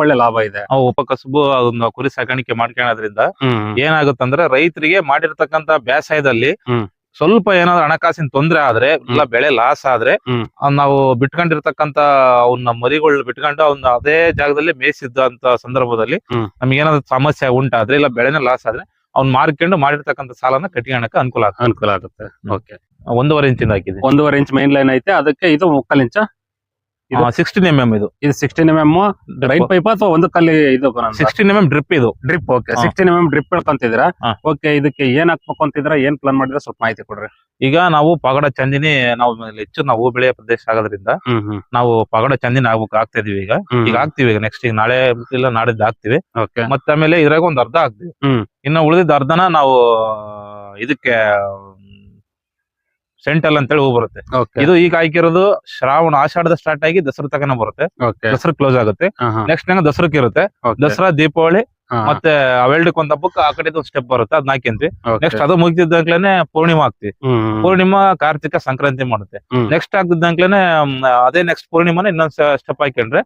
ಒಳ್ಳೆ ಲಾಭ ಇದೆ ಆ ಉಪಕಸಬು ಅದನ್ನ ಕುರಿ ಸಾಕಾಣಿಕೆ ಮಾಡ್ಕೊಳ್ಳೋದ್ರಿಂದ ಹ್ಮ್ ಏನಾಗುತ್ತಂದ್ರೆ ರೈತರಿಗೆ ಮಾಡಿರ್ತಕ್ಕಂತ ಬೇಸಾಯದಲ್ಲಿ ಹ್ಮ್. ಸ್ವಲ್ಪ ಏನಾದ್ರು ಹಣಕಾಸಿನ ತೊಂದ್ರೆ ಆದ್ರೆ ಇಲ್ಲ ಬೆಳೆ ಲಾಸ್ ಆದ್ರೆ ಹ್ಮ್. ಅದ್ ನಾವು ಬಿಟ್ಕೊಂಡಿರ್ತಕ್ಕಂತ ಅವನ್ನ ಮರಿಗಳ್ ಬಿಟ್ಕೊಂಡು ಅವ್ನ ಅದೇ ಜಾಗದಲ್ಲಿ ಮೇಯಿಸಿದ್ದಂತ ಸಂದರ್ಭದಲ್ಲಿ ಹ್ಮ್. ನಮ್ಗೆ ಏನಾದ್ರು ಸಮಸ್ಯೆ ಉಂಟಾದ್ರೆ ಇಲ್ಲ ಬೆಳೆನೇ ಲಾಸ್ ಆದ್ರೆ ಅವ್ನ್ ಮಾರ್ಕೊಂಡು ಮಾಡಿರ್ತಕ್ಕಂತ ಸಾಲನ ಕಟ್ಕೊಳಕ್ಕೆ ಅನುಕೂಲ ಆಗ್ತದೆ ಅನುಕೂಲ ಆಗುತ್ತೆ ಓಕೆ ಒಂದೂವರೆ ಇಂಚಿಂದ ಹಾಕಿದೆ. ಒಂದೂವರೆ ಇಂಚ್ ಮೈನ್ ಲೈನ್ ಐತೆ. ಅದಕ್ಕೆ ಇದು ಮುಕ್ಕಲ್ ಇಂಚ? ಇದು- ಸಿಕ್ಸ್ಟೀನ್ ಎಂ ಎಂ ಇದು. ಇದು sixteen M M rain pipe ಅಥವಾ ಒಂದು ಕಲ್ಲಿ ಇದು ಸಿಕ್ಸ್ಟೀನ್ ಎಂ ಎಂ ಡ್ರಿಪ್ ಇದು. Drip okay. Sixteen M M drip ಹೇಳ್ಕೊಂತಿದ್ರ okay ಇದಕ್ಕೆ ಏನ್ ಹಾಕ್ಬೇಕು ಅಂತಿದ್ರ ಏನ್ ಪ್ಲಾನ್ ಮಾಡಿದ್ರೆ ಸ್ವಲ್ಪ ಮಾಹಿತಿ ಕೊಡ್ರಿ. ಈಗ ನಾವು ಪಗಡ ಚಂದಿನಿ ನಾವು ಹೆಚ್ಚು ನಾವು ಹೂ ಬೆಳೆಯ ಪ್ರದೇಶ ಆಗೋದ್ರಿಂದ ನಾವು ಪಗಡ ಚಂದಿನ ಆಗ್ಬೇಕು ಆಗ್ತಾ ಇದೀವಿ ಈಗ ಈಗ ಆಗ್ತಿವಿ ಈಗ ನೆಕ್ಸ್ಟ್ ಈಗ ನಾಳೆ ಇಲ್ಲ ನಾಡಿದ್ದು ಹಾಕ್ತಿವಿ ಮತ್ತೆ ಆಮೇಲೆ ಇದ್ರಾಗ ಒಂದ್ ಅರ್ಧ ಹಾಕ್ತಿವಿ. ಇನ್ನು ಉಳಿದಿದ್ದ ಅರ್ಧನ ನಾವು ಇದಕ್ಕೆ ಸೆಂಟಲ್ ಅಂತೇಳಿ ಹೂ ಬರುತ್ತೆ. ಇದು ಈಗ ಹಾಕಿರೋದು ಶ್ರಾವಣ ಆಷಾಢದ ಸ್ಟಾರ್ಟ್ ಆಗಿ ದಸರಾ ತಕನ ಬರುತ್ತೆ. ದಸರಾ ಕ್ಲೋಸ್ ಆಗುತ್ತೆ. ನೆಕ್ಸ್ಟ್ ನಂಗೆ ದಸರಾಕ್ ಇರುತ್ತೆ. ದಸರಾ ದೀಪಾವಳಿ ಮತ್ತೆ ಅವೆಲ್ಡಕ್ ಒಂದ್ ಹಬ್ಬಕ್ಕೆ ಆ ಕಡೆ ಒಂದು ಸ್ಟೆಪ್ ಬರುತ್ತೆ. ಅದ್ ಹಾಕಿಂತೀವಿ ನೆಕ್ಸ್ಟ್ ಅದು ಮುಗಿದಿದ್ದಾಗ್ಲೇನೆ ಪೂರ್ಣಿಮಾ ಆಗ್ತಿ ಪೂರ್ಣಿಮಾ ಕಾರ್ತಿಕ ಸಂಕ್ರಾಂತಿ ಮಾಡುತ್ತೆ. ನೆಕ್ಸ್ಟ್ ಆಗ್ತಿದ್ದಂಗ್ಲೇನೆ ಅದೇ ನೆಕ್ಸ್ಟ್ ಪೂರ್ಣಿಮಾನ ಇನ್ನೊಂದ್ ಸ್ಟೆಪ್ ಹಾಕೊಂಡ್ರೆ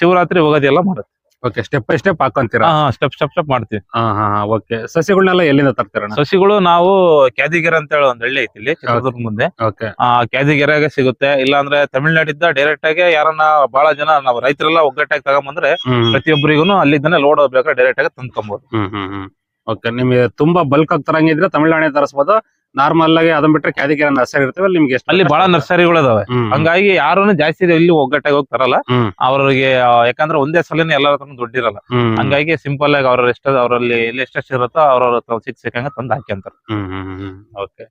ಶಿವರಾತ್ರಿ ಹೋಗೋದಿ ಎಲ್ಲ ಮಾಡುತ್ತೆ. ಓಕೆ ಸ್ಟೆಪ್ ಬೈ ಸ್ಟೆಪ್ ಹಾಕೊಂತೀರಾ? ಸ್ಟೆಪ್ ಸ್ಟೆಪ್ ಸ್ಟೆಪ್ ಮಾಡ್ತೀವಿ. ಹಾ ಹಾ ಓಕೆ ಸಸಿಗಳನ್ನೆಲ್ಲ ಎಲ್ಲಿಂದ ತರ್ತೀರಣ್ಣ? ಸಸಿಗಳು ನಾವು ಕ್ಯಾದಿಗೆರೆ ಅಂತ ಹೇಳಿ ಒಂದ್ ಹಳ್ಳಿ ಐತಿ ಇಲ್ಲಿ ಚಿತ್ರದುರ್ಗ ಮುಂದೆ. ಓಕೆ ಆ ಕ್ಯಾದಿಗೆರೆಗೆ ಸಿಗುತ್ತೆ. ಇಲ್ಲಾಂದ್ರೆ ತಮಿಳ್ನಾಡಿಂದ ಡೈರೆಕ್ಟ್ ಆಗಿ ಯಾರನ್ನ ಬಹಳ ಜನ ನಾವು ರೈತರೆಲ್ಲ ಒಗ್ಗಟ್ಟಾಗಿ ತಗೊಂಬಂದ್ರೆ ಪ್ರತಿಯೊಬ್ಬರಿಗೂ ಅಲ್ಲಿಂದನೇ ಲೋಡ್ ಬೇಕಾದ್ರೆ ಡೈರೆಕ್ಟ್ ಆಗಿ ತಂದ್ಕೊಬಹುದು ಹ್ಮ್ ಹ್ಮ್ ಹ್ಮ್. ಓಕೆ ನಿಮಗೆ ತುಂಬಾ ಬಲ್ಕ್ ಆಗಿ ತರಂಗಿದ್ರೆ ತಮಿಳ್ನಾಡಿನ ತರಿಸಬಹುದು ನಾರ್ಮಲ್ ಆಗಿ ಅದನ್ನ ಬಿಟ್ರೆ ಕ್ಯಾದಿಗೆ ನರ್ಸರಿ ಇರ್ತವೆ ನಿಮ್ಗೆ ಎಷ್ಟು ಅಲ್ಲಿ ಬಹಳ ನರ್ಸರಿಗಳು ಅದಾವೆ ಹ್ಮ್. ಹಂಗಾಗಿ ಯಾರು ಜಾಸ್ತಿ ಇಲ್ಲಿ ಒಗ್ಗಟ್ಟಾಗಿ ಹೋಗ್ತಾರಲ್ಲ ಹ್ಮ್. ಅವ್ರಿಗೆ ಆ, ಯಾಕಂದ್ರೆ ಒಂದೇ ಸಲನೆ ಎಲ್ಲರ ಹತ್ರ ದುಡ್ಡಿರಲ್ಲ. ಹ್ಮ್, ಹಂಗಾಗಿ ಸಿಂಪಲ್ ಆಗಿ ಅವ್ರ ಎಷ್ಟ ಅವರಲ್ಲಿ ಎಲ್ಲಿ ಎಷ್ಟೆಷ್ಟು ಇರುತ್ತೋ ಅವ್ರ ಸಿಕ್ ಸಿಕ್ಕಂಗ ತಂದು ಹಾಕ್ಯಂತಾರ ಹ್ಮ್ ಹ್ಮ್ ಹ್ಮ್ ಓಕೆ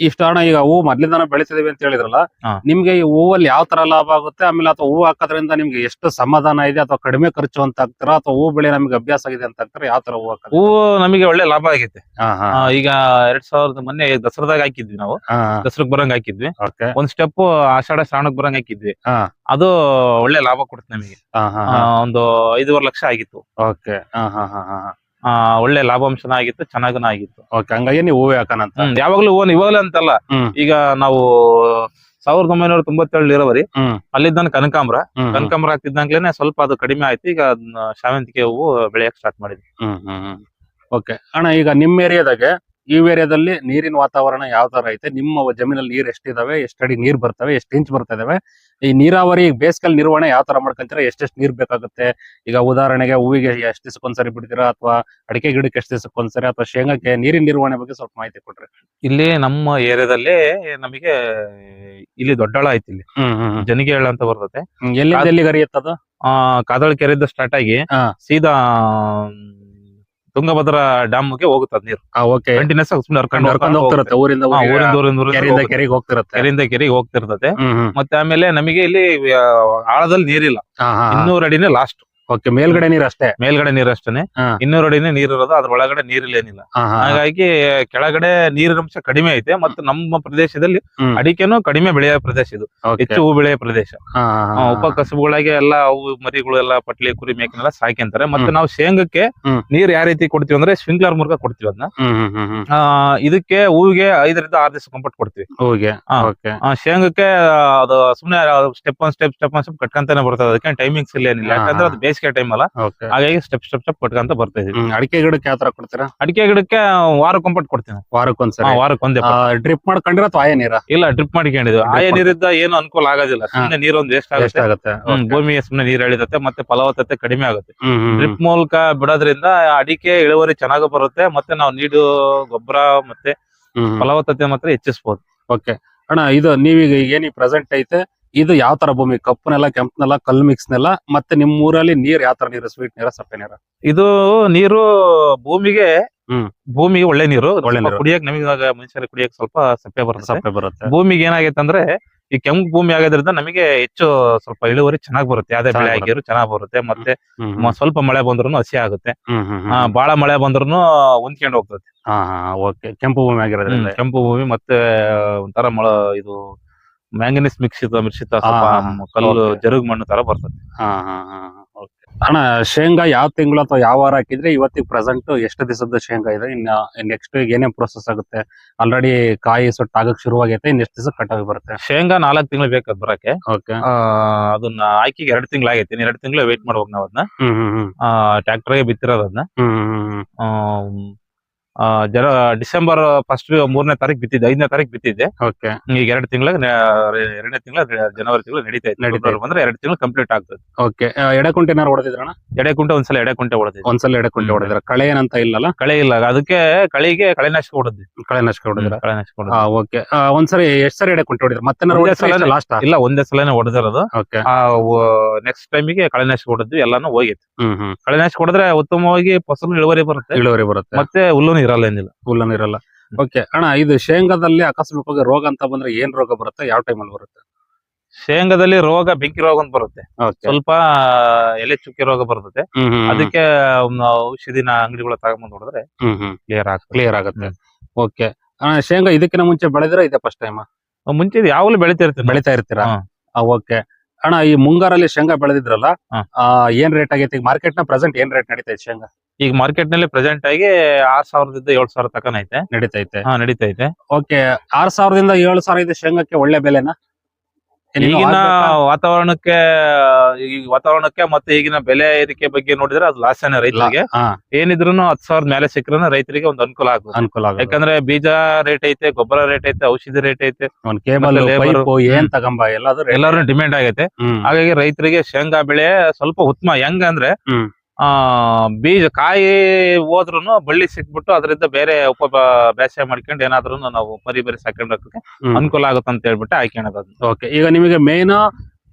ಇಷ್ಟ ಹಣ ಈಗ ಹೂವು ಮೊದ್ಲಿಂದಾನು ಬೆಳಿತಿದೀವಿ ಅಂತ ಹೇಳಿದ್ರಲ್ಲ ಹಾ. ನಿಮ್ಗೆ ಈ ಹೂವಲ್ಲಿ ಯಾವ ತರ ಲಾಭ ಆಗುತ್ತೆ? ಆಮೇಲೆ ಅಥವಾ ಹೂವು ಹಾಕೋದ್ರಿಂದ ನಿಮ್ಗೆ ಎಷ್ಟು ಸಮಾಧಾನ ಇದೆ? ಅಥವಾ ಕಡಿಮೆ ಖರ್ಚು ಅಂತ ಹಾಕ್ತಾರ? ಅಥವಾ ಹೂವು ಬೆಳೆ ನಮ್ಗೆ ಅಭ್ಯಾಸ ಆಗಿದೆ ಅಂತ ಆಗ್ತಾರ ಯಾವ ತರ ಹೂವು ಹಾಕೋದು ಹೂವು ನಮಗೆ ಒಳ್ಳೆ ಲಾಭ ಆಗೈತೆ. ಹಾ ಹಾ. ಆ, ಈಗ ಎರಡ್ ಸಾವಿರದ ಮೊನ್ನೆ ದಸರಾದಾಗ ಹಾಕಿದ್ವಿ ನಾವು. ಹಾ ಬರಂಗ ಬರಂಗ್ ಹಾಕಿದ್ವಿ. ಓಕೆ. ಒಂದ್ ಸ್ಟೆಪ್ ಆಷಾಢ ಶ್ರಾವಣಕ್ ಬರಂಗ್ ಹಾಕಿದ್ವಿ. ಹಾ. ಅದು ಒಳ್ಳೆ ಲಾಭ ಕೊಡುತ್ತೆ ನಮಗೆ. ಹಾ ಹಾ ಆ, ಒಂದು ಐದೂವರೆ ಲಕ್ಷ ಆಗಿತ್ತು. ಓಕೆ. ಹಾ ಹಾ ಹಾ ಹಾ ಆ, ಒಳ್ಳೆ ಲಾಭಾಂಶನ ಆಗಿತ್ತು ಚೆನ್ನಾಗನ ಆಗಿತ್ತು ಓಕೆ ಹಂಗಾಗಿ ನೀವು ಹೂವೇ ಹಾಕೋಣಂತ ಹ್ಮ್, ಯಾವಾಗ್ಲೂ ಓನ್ ಇವಾಗಲೇ ಅಂತಲ್ಲ. ಹ್ಮ್. ಈಗ ನಾವು ಸಾವಿರದ ಒಂಬೈನೂರ ತೊಂಬತ್ತೇಳು ಇರೋವರಿ ಹ್ಮ್. ಅಲ್ಲಿದ್ದಾನ ಕನಕಾಂಬ್ರ. ಹ್ಮ್. ಹ್ಮ್ ಕನಕಾಂಬ್ರ ಹಾಕ್ತಿದ್ದಂಗ್ಲೇನೆ ಸ್ವಲ್ಪ ಅದು ಕಡಿಮೆ ಆಯ್ತು. ಈಗ ಅದ್ನ ಶಾವಂತಿಗೆ ಹೂವು ಬೆಳೆಯಕ್ ಸ್ಟಾರ್ಟ್ ಮಾಡಿದ್ವಿ. ಹ್ಮ್ ಹ್ಮ್ ಓಕೆ ಅಣ್ಣ ಈಗ ನಿಮ್ ಏರಿಯಾದಾಗೆ ಈ ಏರಿಯಾದಲ್ಲಿ ನೀರಿನ ವಾತಾವರಣ ಯಾವ ತರ ಐತೆ? ನಿಮ್ಮ ಜಮೀನಲ್ಲಿ ನೀರ್ ಎಷ್ಟಿದಾವೆ? ಎಷ್ಟಡಿ ನೀರ್ ಬರ್ತವೆ? ಎಷ್ಟು ಇಂಚ್ ಬರ್ತಾ ಇದಾವೆ ಈ ನೀರಾವರಿ ಬೇಸಿಗೆಲ್ ನಿರ್ವಹಣೆ ಯಾವ ತರ ಮಾಡ್ಕೊಂತೀರಾ? ಎಷ್ಟೆಷ್ಟು ನೀರ್ ಬೇಕಾಗುತ್ತೆ? ಈಗ ಉದಾಹರಣೆಗೆ ಹೂವಿಗೆ ಎಷ್ಟು ದಿವಸಕ್ಕೊಂದ್ಸರಿ ಬಿಡ್ತೀರಾ? ಅಥವಾ ಅಡಿಕೆ ಗಿಡಕ್ಕೆ ಎಷ್ಟು ದಿವಸಕ್ಕೊಂದ್ಸರಿ ಅಥವಾ ಶೇಂಗಾಕ್ಕೆ ನೀರಿನ ನಿರ್ವಹಣೆ ಬಗ್ಗೆ ಸ್ವಲ್ಪ ಮಾಹಿತಿ ಕೊಡ್ರಿ. ಇಲ್ಲಿ ನಮ್ಮ ಏರಿಯಾದಲ್ಲಿ ನಮಗೆ ಇಲ್ಲಿ ದೊಡ್ಡಳ ಐತಿ ಇಲ್ಲಿ. ಜನಿಗೆಳ ಅಂತ ಬರ್ತತೆ ಎಲ್ಲಿ ಎಲ್ಲಿಗೆ ಹರಿಯುತ್ತದ? ಆ ಕಾದಳ ಕೆರೆಯಿಂದ ಸ್ಟಾರ್ಟ್ ಆಗಿ ಸೀದಾ ತುಂಗಭದ್ರಾ ಡ್ಯಾಮ್ಗೆ ಹೋಗುತ್ತೆ ಹೋಗುತ್ತದೆ ನೀರು. ಓಕೆ ಕಂಟಿನ್ಯೂಸ್ ಸುಮ್ಮನೆ ಹರ್ಕೊಂಡು ಹರ್ಕೊಂಡು ಹೋಗ್ತಿರತ್ತೆ ಊರಿಂದ ಹಾ, ಊರಿಗೆ, ಊರಿಂದ ಊರಿಂದ ಊರಿಂದ ಕೆರೆಯಿಂದ. ಕೆರೆಗೆ ಹೋಗ್ತಿರತ್ತೆ. ಕೆರೆಯಿಂದ ಕೆರೆಗೆ ಹೋಗ್ತಿರ್ತದೆ. ಹ್ಮ್ ಹ್ಮ್. ಮತ್ತೆ ಆಮೇಲೆ ನಮಗೆ ಇಲ್ಲಿ ಆ, ಆಳದಲ್ಲಿ ನೀರಿಲ್ಲ. ಹಾ ಹಾ ಇನ್ನೂರು ಅಡಿನೇ ಲಾಸ್ಟ್ ಓಕೆ ಮೇಲ್ಗಡೆ ನೀರ್ ಅಷ್ಟೇ? ಮೇಲ್ಗಡೆ ನೀರ್ ಅಷ್ಟೇನೆ. ಹಾ. ಇನ್ನೂರು ಅಡಿನೇ ನೀರ್ ಇರೋದು ಅದ್ರ ಒಳಗಡೆ ನೀರಿಲ್ಲ ಏನಿಲ್ಲ. ಹಾ ಹಾ ಹಾಗಾಗಿ ಕೆಳಗಡೆ ನೀರಿನ ಅಂಶ ಕಡಿಮೆ ಐತೆ ಮತ್ತೆ ನಮ್ಮ ಪ್ರದೇಶದಲ್ಲಿ ಹ್ಮ್. ಅಡಿಕೆನೂ ಕಡಿಮೆ ಬೆಳೆಯೋ ಪ್ರದೇಶ ಇದು. ಹೆಚ್ಚು ಹೂ ಬೆಳೆಯೋ ಪ್ರದೇಶ. ಆ, ಉಪ ಕಸಬುಗಳಾಗಿ ಎಲ್ಲ ಅವು ಮರಿಗಳು ಎಲ್ಲ ಪಟ್ಲಿ ಕುರಿ ಮೇಕೆನೆಲ್ಲ ಸಾಕ್ಯಂತಾರೆ. ಮತ್ತೆ ಹ್ಮ್. ನಾವು ಶೇಂಗಕ್ಕೆ ಹ್ಮ್. ನೀರ್ ಯಾವ ರೀತಿ ಕೊಡ್ತೀವಿ ಅಂದ್ರೆ ಸ್ಪ್ರಿಂಕ್ಲರ್ ಮೂಲಕ ಕೊಡ್ತೀವಿ ಅದನ್ನ. ಆ, ಇದಕ್ಕೆ ಹೂವಿಗೆ ಐದರಿಂದ ಆರು ದಿವಸ ಕಂಫರ್ಟ್ ಕೊಡ್ತೀವಿ. ಹೂವಿಗೆ? ಹಾ. ಓಕೆ ಆ, ಶೇಂಗಕ್ಕೆ ಆ, ಅದು ಸುಮ್ನೆ step one step step one step ಕಟ್ಕೊಂತಾನೆ ಬರ್ತದೆ. ಅದಕ್ಕೆ ಟೈಮಿಂಗ್ಸ್ ಇಲ್ಲ ಏನಿಲ್ಲ. ಹಾ, ಯಾಕಂದ್ರೆ ಹಾ. ಅದು ಬೇಸಿಗೆ ಟೈಮ್ ಅಲ್ಲ. ಓಕೆ ಹಾಗಾಗಿ ಸ್ಟೆಪ್ ಸ್ಟೆಪ್ ಸ್ಟೆಪ್ ಕೊಟ್ಕೊಂತ ಬರ್ತಾ ಇದೀವಿ. ಅಡಿಕೆ ಗಿಡಕ್ಕೆ ಯಾವ ತರ ಕೊಡ್ತೀರಾ? ಅಡಿಕೆ ಗಿಡಕ್ಕೆ ವಾರ ಕಂಪರ್ಟ್ ಕೊಡ್ತೀನಿ. ವಾರಕ್ಕೊಂದ್ಸರಿ ವಾರಕ್ಕೆ ಒಂದೇ ಡ್ರಿಪ್ ಮಾಡ್ಕೊಂಡಿರ ಅಥವಾ ಆಯ ನೀರ? ಇಲ್ಲ ಡ್ರಿಪ್ ಮಾಡ್ಕೊಂಡಿದ್ವಿ ಆಯ. ನೀರಿದ್ದ ಏನು ಅನುಕೂಲ ಆಗೋದಿಲ್ಲ. ಸುಮ್ನೆ ನೀರೊಂದು ವೇಸ್ಟ್ ಆಗುತ್ತೆ. ಆಗುತ್ತೆ. ಭೂಮಿಗೆ ಸುಮ್ನೆ ನೀರ್ ಎಳಿತತೆ ಮತ್ತೆ ಫಲವತ್ತತೆ ಕಡಿಮೆ ಆಗುತ್ತೆ. ಡ್ರಿಪ್ ಮೂಲಕ ಬಿಡೋದ್ರಿಂದ ಅಡಿಕೆ ಇಳುವರಿ ಚೆನ್ನಾಗಿ ಬರುತ್ತೆ ಮತ್ತೆ ನಾವು ನೀಡು ಗೊಬ್ಬರ ಮತ್ತೆ ಫಲವತ್ತತೆ ಮಾತ್ರ ಹೆಚ್ಚಿಸಬಹುದು ಓಕೆ ಅಣ್ಣ ಇದು ನೀವೀಗ ಏನಿ ಪ್ರೆಸೆಂಟ್ ಐತೆ? ಇದು ಯಾವ ತರ ಭೂಮಿ? ಕಪ್ಪನೆಲ್ಲ ಕೆಂಪನೆಲ್ಲ ಕೆಂಪು ನೆಲ ಕಲ್ಲು ಮಿಕ್ಸ್ ನೆಲ ಮತ್ತೆ ನಿಮ್ ಊರಲ್ಲಿ ನೀರ್ ಯಾವ ತರ ನೀರು? ಸ್ವೀಟ್ ನೀರ ಸಪ್ಪೆ ನೀರ? ಇದು ನೀರು ಭೂಮಿಗೆ ಹ್ಮ್. ಭೂಮಿಗೆ ಒಳ್ಳೆ ನೀರು. ಒಳ್ಳೆ ನೀರು. ಕುಡಿಯಕ್ ನಮಗೆ ಇವಾಗ ಮನುಷ್ಯರಿಗೆ ಕುಡಿಯಕ್ ಸ್ವಲ್ಪ ಸಪ್ಪೆ ಬರುತ್ತೆ. ಸಪ್ಪೆ ಬರುತ್ತೆ. ಭೂಮಿಗೆ ಏನಾಗೈತೆ ಅಂದ್ರೆ ಈ ಕೆಂಪು ಭೂಮಿ ಆಗೋದ್ರಿಂದ ನಮಗೆ ಹೆಚ್ಚು ಸ್ವಲ್ಪ ಇಳುವರಿ ಚೆನ್ನಾಗ್ ಬರುತ್ತೆ. ಯಾವ್ದೇ ಬೆಳೆ ಚೆನ್ನಾಗ್ ಆಗಿದ್ರು ಚೆನ್ನಾಗ್ ಬರುತ್ತೆ. ಮತ್ತೆ ಹ್ಮ್ ಮ- ಸ್ವಲ್ಪ ಮಳೆ ಬಂದ್ರು ಹಸಿ ಆಗುತ್ತೆ. ಹ್ಮ್ ಹ್ಮ್ ಆ, ಬಾಳ ಮಳೆ ಬಂದ್ರು ಹೊಂದ್ಕೊಂಡು ಹೋಗ್ತದೆ. ಹಾ ಹಾ ಓಕೆ. ಕೆಂಪು ಭೂಮಿ ಆಗಿರೋದ್ರಿಂದ. ಕೆಂಪು ಭೂಮಿ ಮತ್ತೆ ಒಂಥರ ಮಳ ಇದು ಮ್ಯಾಂಗನೀಸ್ ಮಿಕ್ಸಿತ ಮಿಶ್ರಿತ ಸ್ವಲ್ಪ ಹಾ, ಮ್- ಕಲ್ಲು okay. ಜರುಗ್ ಮಣ್ಣು ತರ ಬರ್ತದೆ. ಹಾ ಹಾ ಹಾ ಓಕೆ ಅಣ್ಣ ಶೇಂಗಾ ಯಾವ ತಿಂಗಳು ಅಥವಾ ಯಾವ ವಾರ ಹಾಕಿದ್ರೆ ಇವತ್ತಿಗೆ ಪ್ರೆಸೆಂಟ್ ಎಷ್ಟು ದಿವಸದ ಶೇಂಗಾ ಇದೆ? ಇನ್ನ ನೆಕ್ಸ್ಟ್ ಏನೇನ್ ಪ್ರೊಸೆಸ್ ಆಗುತ್ತೆ? ಆಲ್ರೆಡಿ ಕಾಯಿ ಸೊಟ್ಟು ಆಗಕ್ ಶುರುವಾಗೈತೆ ಇನ್ ಎಷ್ಟು ದಿವಸ ಆಗಿ ಬರುತ್ತೆ? ಶೇಂಗಾ ನಾಲ್ಕು ತಿಂಗಳು ಬೇಕಾದ್ ಬರಕ್ಕೆ. ಓಕೆ ಆ, ಅದನ್ನ ಆಯ್ಕೆಗೆ ಎರಡು ತಿಂಗಳು ಆಗೈತೆ ಎರಡು ತಿಂಗಳು ವೇಟ್ ಮಾಡ್ಬೇಕು ನಾವ್ ಅದನ್ನ ಹ್ಮ್ ಹ್ಮ್ ಬಿತ್ತಿರೋದು ಅದನ್ನ ಹ್ಮ್ ಹ್ಮ್ ಹ್ಮ್ ಆಮ್, ಆ, ಜನ ಡಿಸೆಂಬರ್ ಫಸ್ಟ್ ಮೂರನೇ ತಾರೀಕು ಬಿತ್ತಿದ್ದೆ ಐದನೇ ತಾರೀಕು ಬಿತ್ತಿದ್ದೆ ಓಕೆ. ಈಗ ಎರಡು ತಿಂಗಳ ಎರಡನೇ ತಿಂಗಳ ಜನವರಿ ತಿಂಗಳು ನಡೀತಾ ಬಂದ್ರೆ ಎರಡು ತಿಂಗಳು ಕಂಪ್ಲೀಟ್ ಆಗ್ತದೆ. ಓಕೆ. ಎಡೆಕುಂಟೆ ಏನಾರು ಹೊಡೆದಿದ್ರಣ ಎಡೆ ಕುಂಟೆ ಒಂದ್ಸಲ ಎಡೆ ಕುಂಟೆ ಹೊಡೆದಿದ್ದೆ. ಒಂದ್ಸಲ ಎಡೆಕುಂಟೆ ಹೊಡೆದ್ರ ಹೊಡೆದಿರ ಕಳೆ ಏನಂತ ಇಲ್ಲಲ್ಲ? ಕಳೆ ಇಲ್ಲ. ಅದಕ್ಕೆ ಕಳೆಗೆ ಕಳೆನಾಶಕ ಹೊಡೆದ್ವಿ ಕಳೆ ನಾಶಕ ಹೊಡೆದ್ರ ಕಳೆನಾಶಕ ನಾಶಕ ಓಕೆ. ಒಂದ್ಸರಿ ಎಷ್ಟು ಸರಿ ಎಡೆಕುಂಟೆ ಹೊಡೆದ್ರೆ ಮತ್ತೆ ಸಲನೇ- ಲಾಸ್ಟ್ ಇಲ್ಲ ಒಂದೇ ಸಲನೇ ಹೊಡೆದಿರೋದು. ಓಕೆ. ನೆಕ್ಸ್ಟ್ ಟೈಮಿಗೆ ಕಳೆನಾಶಕ ಹೊಡೆದ್ವಿ ಎಲ್ಲಾನು ಹೋಗಿತ್ತು. ಹ್ಮ್ ನಾಶಕ ಹೊಡೆದ್ರೆ ಉತ್ತಮವಾಗಿ ಫಸಲು ಇಳುವರಿ ಬರುತ್ತೆ. ಇಳುವರಿ ಬರುತ್ತೆ. ಮತ್ತೆ ಹುಲ್ಲುನು ಇರಲ್ಲ ಏನಿಲ್ಲ. ಹುಲ್ಲನ್ ಇರಲ್ಲ. ಓಕೆ ಅಣ್ಣ ಇದು ಶೇಂಗಾದಲ್ಲಿ ಆಕಸ್ಮಿಕವಾಗಿ ರೋಗ ಅಂತ ಬಂದ್ರೆ ಏನ್ ರೋಗ ಬರುತ್ತೆ? ಯಾವ ಟೈಮಲ್ಲಿ ಬರುತ್ತೆ? ಶೇಂಗಾದಲ್ಲಿ ರೋಗ ಬೆಂಕಿ ರೋಗ ಅಂತ ಬರುತ್ತೆ. ಓಕೆ ಸ್ವಲ್ಪ ಎಲೆ ಚುಕ್ಕಿ ರೋಗ ಬರ್ತದೆ. ಅದಕ್ಕೆ ಔಷಧಿನ ಅಂಗಡಿಗಳ ತಗೊಂಬಂದ್ ಹೊಡೆದ್ರೆ ಹ್ಮ್ ಹ್ಮ್. ಕ್ಲಿಯರ್ ಆಗ ಕ್ಲಿಯರ್ ಆಗುತ್ತೆ. ಓಕೆ ಅಣ್ಣ ಶೇಂಗಾ ಇದಕ್ಕಿಂತ ಮುಂಚೆ ಬೆಳೆದ್ರೆ? ಇದೆ ಫಸ್ಟ್ ಟೈಮ್ ಮುಂಚೆ ಇದು ಯಾವಾಗಲೂ ಬೆಳಿತಿರ್ತೀವಿ ಬೆಳಿತಾ ಇರ್ತೀರಾ? ಹಾ. ಓಕೆ ಅಣ್ಣ ಈ ಮುಂಗಾರಲ್ಲಿ ಶೇಂಗಾ ಬೆಳೆದಿದ್ರಲ್ಲ ಹಾ. ಆ, ಏನ್ ರೇಟ್ ಆಗೈತಿ? ಮಾರ್ಕೆಟ್ನ ಪ್ರೆಸೆಂಟ್ ಏನ್ ರೇಟ್ ನಡೀತೈತೆ ಶೇಂಗಾ? ಈಗ ಮಾರ್ಕೆಟ್ನಲ್ಲಿ ಪ್ರೆಸೆಂಟ್ ಆಗಿ ಆರ್ ಸಾವಿರದಿಂದ ಏಳು ಸಾವಿರ ತಕನ ಐತೆ. ನಡೀತೈತೆ. ಹಾ ನಡೀತೈತೆ. ಓಕೆ ಆರ್ ಸಾವಿರದಿಂದ ಏಳು ಸಾವಿರ ಇದೆ ಶೇಂಗಾಕ್ಕೆ ಒಳ್ಳೆ ಬೆಲೆನಾ? ಈಗಿನ ವಾತಾವರಣಕ್ಕೆ ಈ ವಾತಾವರಣಕ್ಕೆ ಮತ್ತೆ ಈಗಿನ ಬೆಲೆ ಏರಿಕೆ ಬಗ್ಗೆ ನೋಡಿದ್ರೆ ಅದು ಲಾಸನೆ ರೈತರಿಗೆ. ಹಾ. ಏನಿದ್ರು ಹತ್ ಸಾವಿರದ ಮೇಲೆ ಸಿಕ್ಕರೆ ರೈತರಿಗೆ ಒಂದು ಅನುಕೂಲ ಆಗುತ್ತೆ ಅನುಕೂಲ ಆಗುತ್ತೆ ಯಾಕಂದ್ರೆ ಬೀಜ ರೇಟ್ ಐತೆ ಗೊಬ್ಬರ ರೇಟ್ ಐತೆ ಔಷಧಿ ರೇಟ್ ಐತೆ ಏನ್ ತಗೊಂಬ ಎಲ್ಲಾದ್ರೂ ಎಲ್ಲರೂ ಡಿಮ್ಯಾಂಡ್ ಆಗೈತೆ. ಹಾಗಾಗಿ ರೈತರಿಗೆ ಶೇಂಗಾ ಬೆಳೆ ಸ್ವಲ್ಪ ಉತ್ತಮ. ಹೆಂಗ ಅಂದ್ರೆ. ಆ ಬೀಜ ಕಾಯಿ ಹೋದ್ರುನು ಬಳ್ಳಿ ಸಿಕ್ಬಿಟ್ಟು ಅದರಿಂದ ಬೇರೆ ಉಪ ಬೇಸಾಯ ಮಾಡ್ಕೊಂಡು ಏನಾದ್ರೂ ನಾವು ಪರಿ ಬರಿ ಸಾಕೊಂಡೋಗಕ್ಕೆ. ಅನುಕೂಲ ಆಗುತ್ತೆ ಅಂತ ಹೇಳ್ಬಿಟ್ಟು ಅದನ್ನ ಓಕೆ ಈಗ ನಿಮಗೆ ಮೇನ್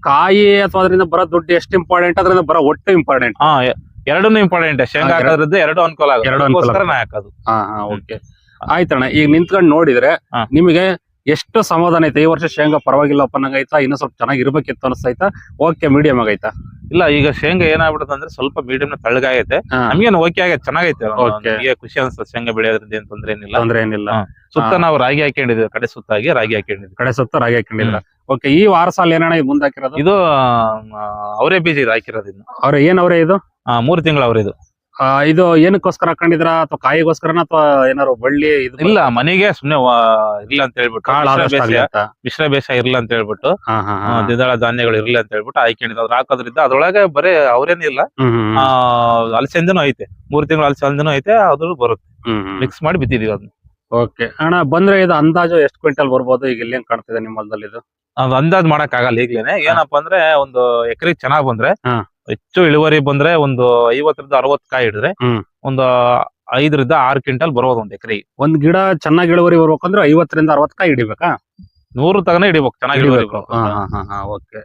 ಕಾಯಿ ಅಥವಾ ಅದರಿಂದ ಬರೋ ದುಡ್ಡು ಎಷ್ಟು ಇಂಪಾರ್ಟೆಂಟ್ ಅದರಿಂದ ಬರೋ ಒಟ್ಟು ಇಂಪಾರ್ಟೆಂಟ್ ಹಾ ಎರಡೂ ಎರಡನ್ನೂ ಇಂಪಾರ್ಟೆಂಟ್ ಶೇಂಗಾ ಹಾಕೋದ್ರಿಂದ ಎರಡು ಅನುಕೂಲ ಆಗುತ್ತೆ. ಎರಡು ನಾ ಹಾಕೋದು. ಹಾ ಹಾ ಓಕೆ ಆಯ್ತಣ್ಣ ಈಗ ನಿಂತ್ಕೊಂಡು ನೋಡಿದ್ರೆ. ನಿಮಗೆ ಎಷ್ಟು ಸಮಾಧಾನ ಐತೆ ಈ ವರ್ಷ ಶೇಂಗಾ ಪರವಾಗಿಲ್ಲಪ್ಪ ನಂಗೈತಾ ಇನ್ನೂ ಸ್ವಲ್ಪ ಚೆನ್ನಾಗಿ ಇರ್ಬೇಕಿತ್ತು ಅನಿಸ್ತೈತಾ ಓಕೆ ಮೀಡಿಯಂ ಆಗೈತಾ ಇಲ್ಲ ಈಗ ಶೇಂಗಾ ಏನಾಗ್ಬಿಡುತ್ತೆ ಅಂದ್ರೆ ಸ್ವಲ್ಪ ಮೀಡಿಯಂ ತಳ್ಳಗಾಗೈತೆ. ನಮ್ಗೇನು ಓಕೆ ಆಗೈತೆ ಚೆನ್ನಾಗೈತೆ. ನಮ್ಗೆ ಖುಷಿ ಅನ್ಸುತ್ತೆ ಶೇಂಗಾ ಬೆಳೆಯೋದ್ರಿಂದ ಏನ್ ತೊಂದ್ರೆ ಏನಿಲ್ಲ. ತೊಂದ್ರೆ ಏನಿಲ್ಲ. ಸುತ್ತ. ನಾವು ರಾಗಿ ಹಾಕೊಂಡಿದ್ವಿ ಕಡೆ ಸುತ್ತಾಗಿ ರಾಗಿ ಹಾಕೊಂಡಿದ್ವಿ ಕಡೆ ಸುತ್ತ ರಾಗಿ ಹಾಕೊಂಡಿಲ್ಲ ಓಕೆ ಈ ವಾರ ಸಾಲ ಏನಣ್ಣ ಇದು ಮುಂದೆ ಹಾಕಿರೋದು? ಇದು ಅವರೇ ಬೀಜ ಇದು ಹಾಕಿರೋದು ಅವ್ರ ಏನ್ ಅವ್ರೆ ಇದು? ಮೂರು ತಿಂಗಳು ಅವ್ರ ಇದು. ಇದು ಏನಕ್ಕೋಸ್ಕರ ಹಾಕೊಂಡಿದ್ರ ಅಥವಾ ಕಾಯಿಗೋಸ್ಕರನ? ಅಥವಾ ಏನಾರು ಬಳ್ಳಿ ಇದು ಇಲ್ಲ ಮನೆಗೆ ಸುಮ್ನೆ ವಾ- ಇಲ್ಲ ಅಂತ ಹೇಳ್ಬಿಟ್ಟು. ಕಾಳು ಮಿಶ್ರ ಆದಷ್ಟು ಆಗ್ಲಿ ಬೇಸಾಯ ಅಂತ. ಮಿಶ್ರ ಬೇಸಾಯ ಇರ್ಲಿ ಅಂತ ಹೇಳ್ಬಿಟ್ಟು. ಹಾ ಹಾ ಆ, ದ್ವಿದಳ ಧಾನ್ಯಗಳು ಇರ್ಲಿ ಅಂತ ಹೇಳ್ಬಿಟ್ಟು ಹಾಕೊಂಡಿದ್ದು ಅದ್ರ ಹಾಕೋದ್ರಿಂದ ಅದ್ರೊಳಗೆ ಬರೀ ಅವ್ರೇನಿಲ್ಲ ಹ್ಮ್ ಹ್ಮ್ ಆ ಅಲಸಂದಿನೂ ಐತೆ. ಮೂರ್ ತಿಂಗಳು ಅಲಸಂದಿನೂ ಐತೆ ಅದು ಬರುತ್ತೆ. ಹ್ಮ್ ಹ್ಮ್. ಮಿಕ್ಸ್ ಮಾಡಿ ಬಿತ್ತಿದೀವಿ ಅದನ್ನ. ಓಕೆ. ಅಣ್ಣ ಬಂದ್ರೆ ಇದು ಅಂದಾಜು ಎಷ್ಟು ಕ್ವಿಂಟಲ್ ಬರ್ಬೋದು? ಈಗ ಇಲ್ಲಿ ಹೆಂಗ್ ಕಾಣ್ತಿದೆ ನಿಮ್ಮ ಹೊಲದಲ್ಲಿ ಇದು? ಅದು ಅಂದಾಜ್ ಮಾಡಕ್ ಆಗಲ್ಲ ಈಗ್ಲೇನೆ. ಏನಪ್ಪಾ ಅಂದ್ರೆ ಒಂದು ಎಕರೆ ಚೆನ್ನಾಗ್ ಬಂದ್ರೆ ಹಾ. ಹೆಚ್ಚು ಇಳುವರಿ ಬಂದ್ರೆ ಒಂದು ಐವತ್ತರಿಂದ ಅರವತ್ ಕಾಯಿ ಹಿಡಿದ್ರೆ. ಒಂದು ಐದರಿಂದ ಆರ್ ಕ್ವಿಂಟಲ್ ಬರೋದು ಒಂದ್ ಎಕರೆ. ಒಂದ್ ಗಿಡ ಚೆನ್ನಾಗಿ ಇಳುವರಿ ಬರ್ಬೇಕಂದ್ರೆ ಐವತ್ತರಿಂದ ಅರವತ್ ಕಾಯಿ ಹಿಡಿಬೇಕಾ? ನೂರು ತಗನೇ ಹಿಡಿಬೇಕು ಚೆನ್ನಾಗಿ ಇಳುವರಿ ಹಿಡಿಬೇಕು. ಬರ್ಬೇಕು. ಹಾ ಹಾ ಹಾ ಓಕೆ.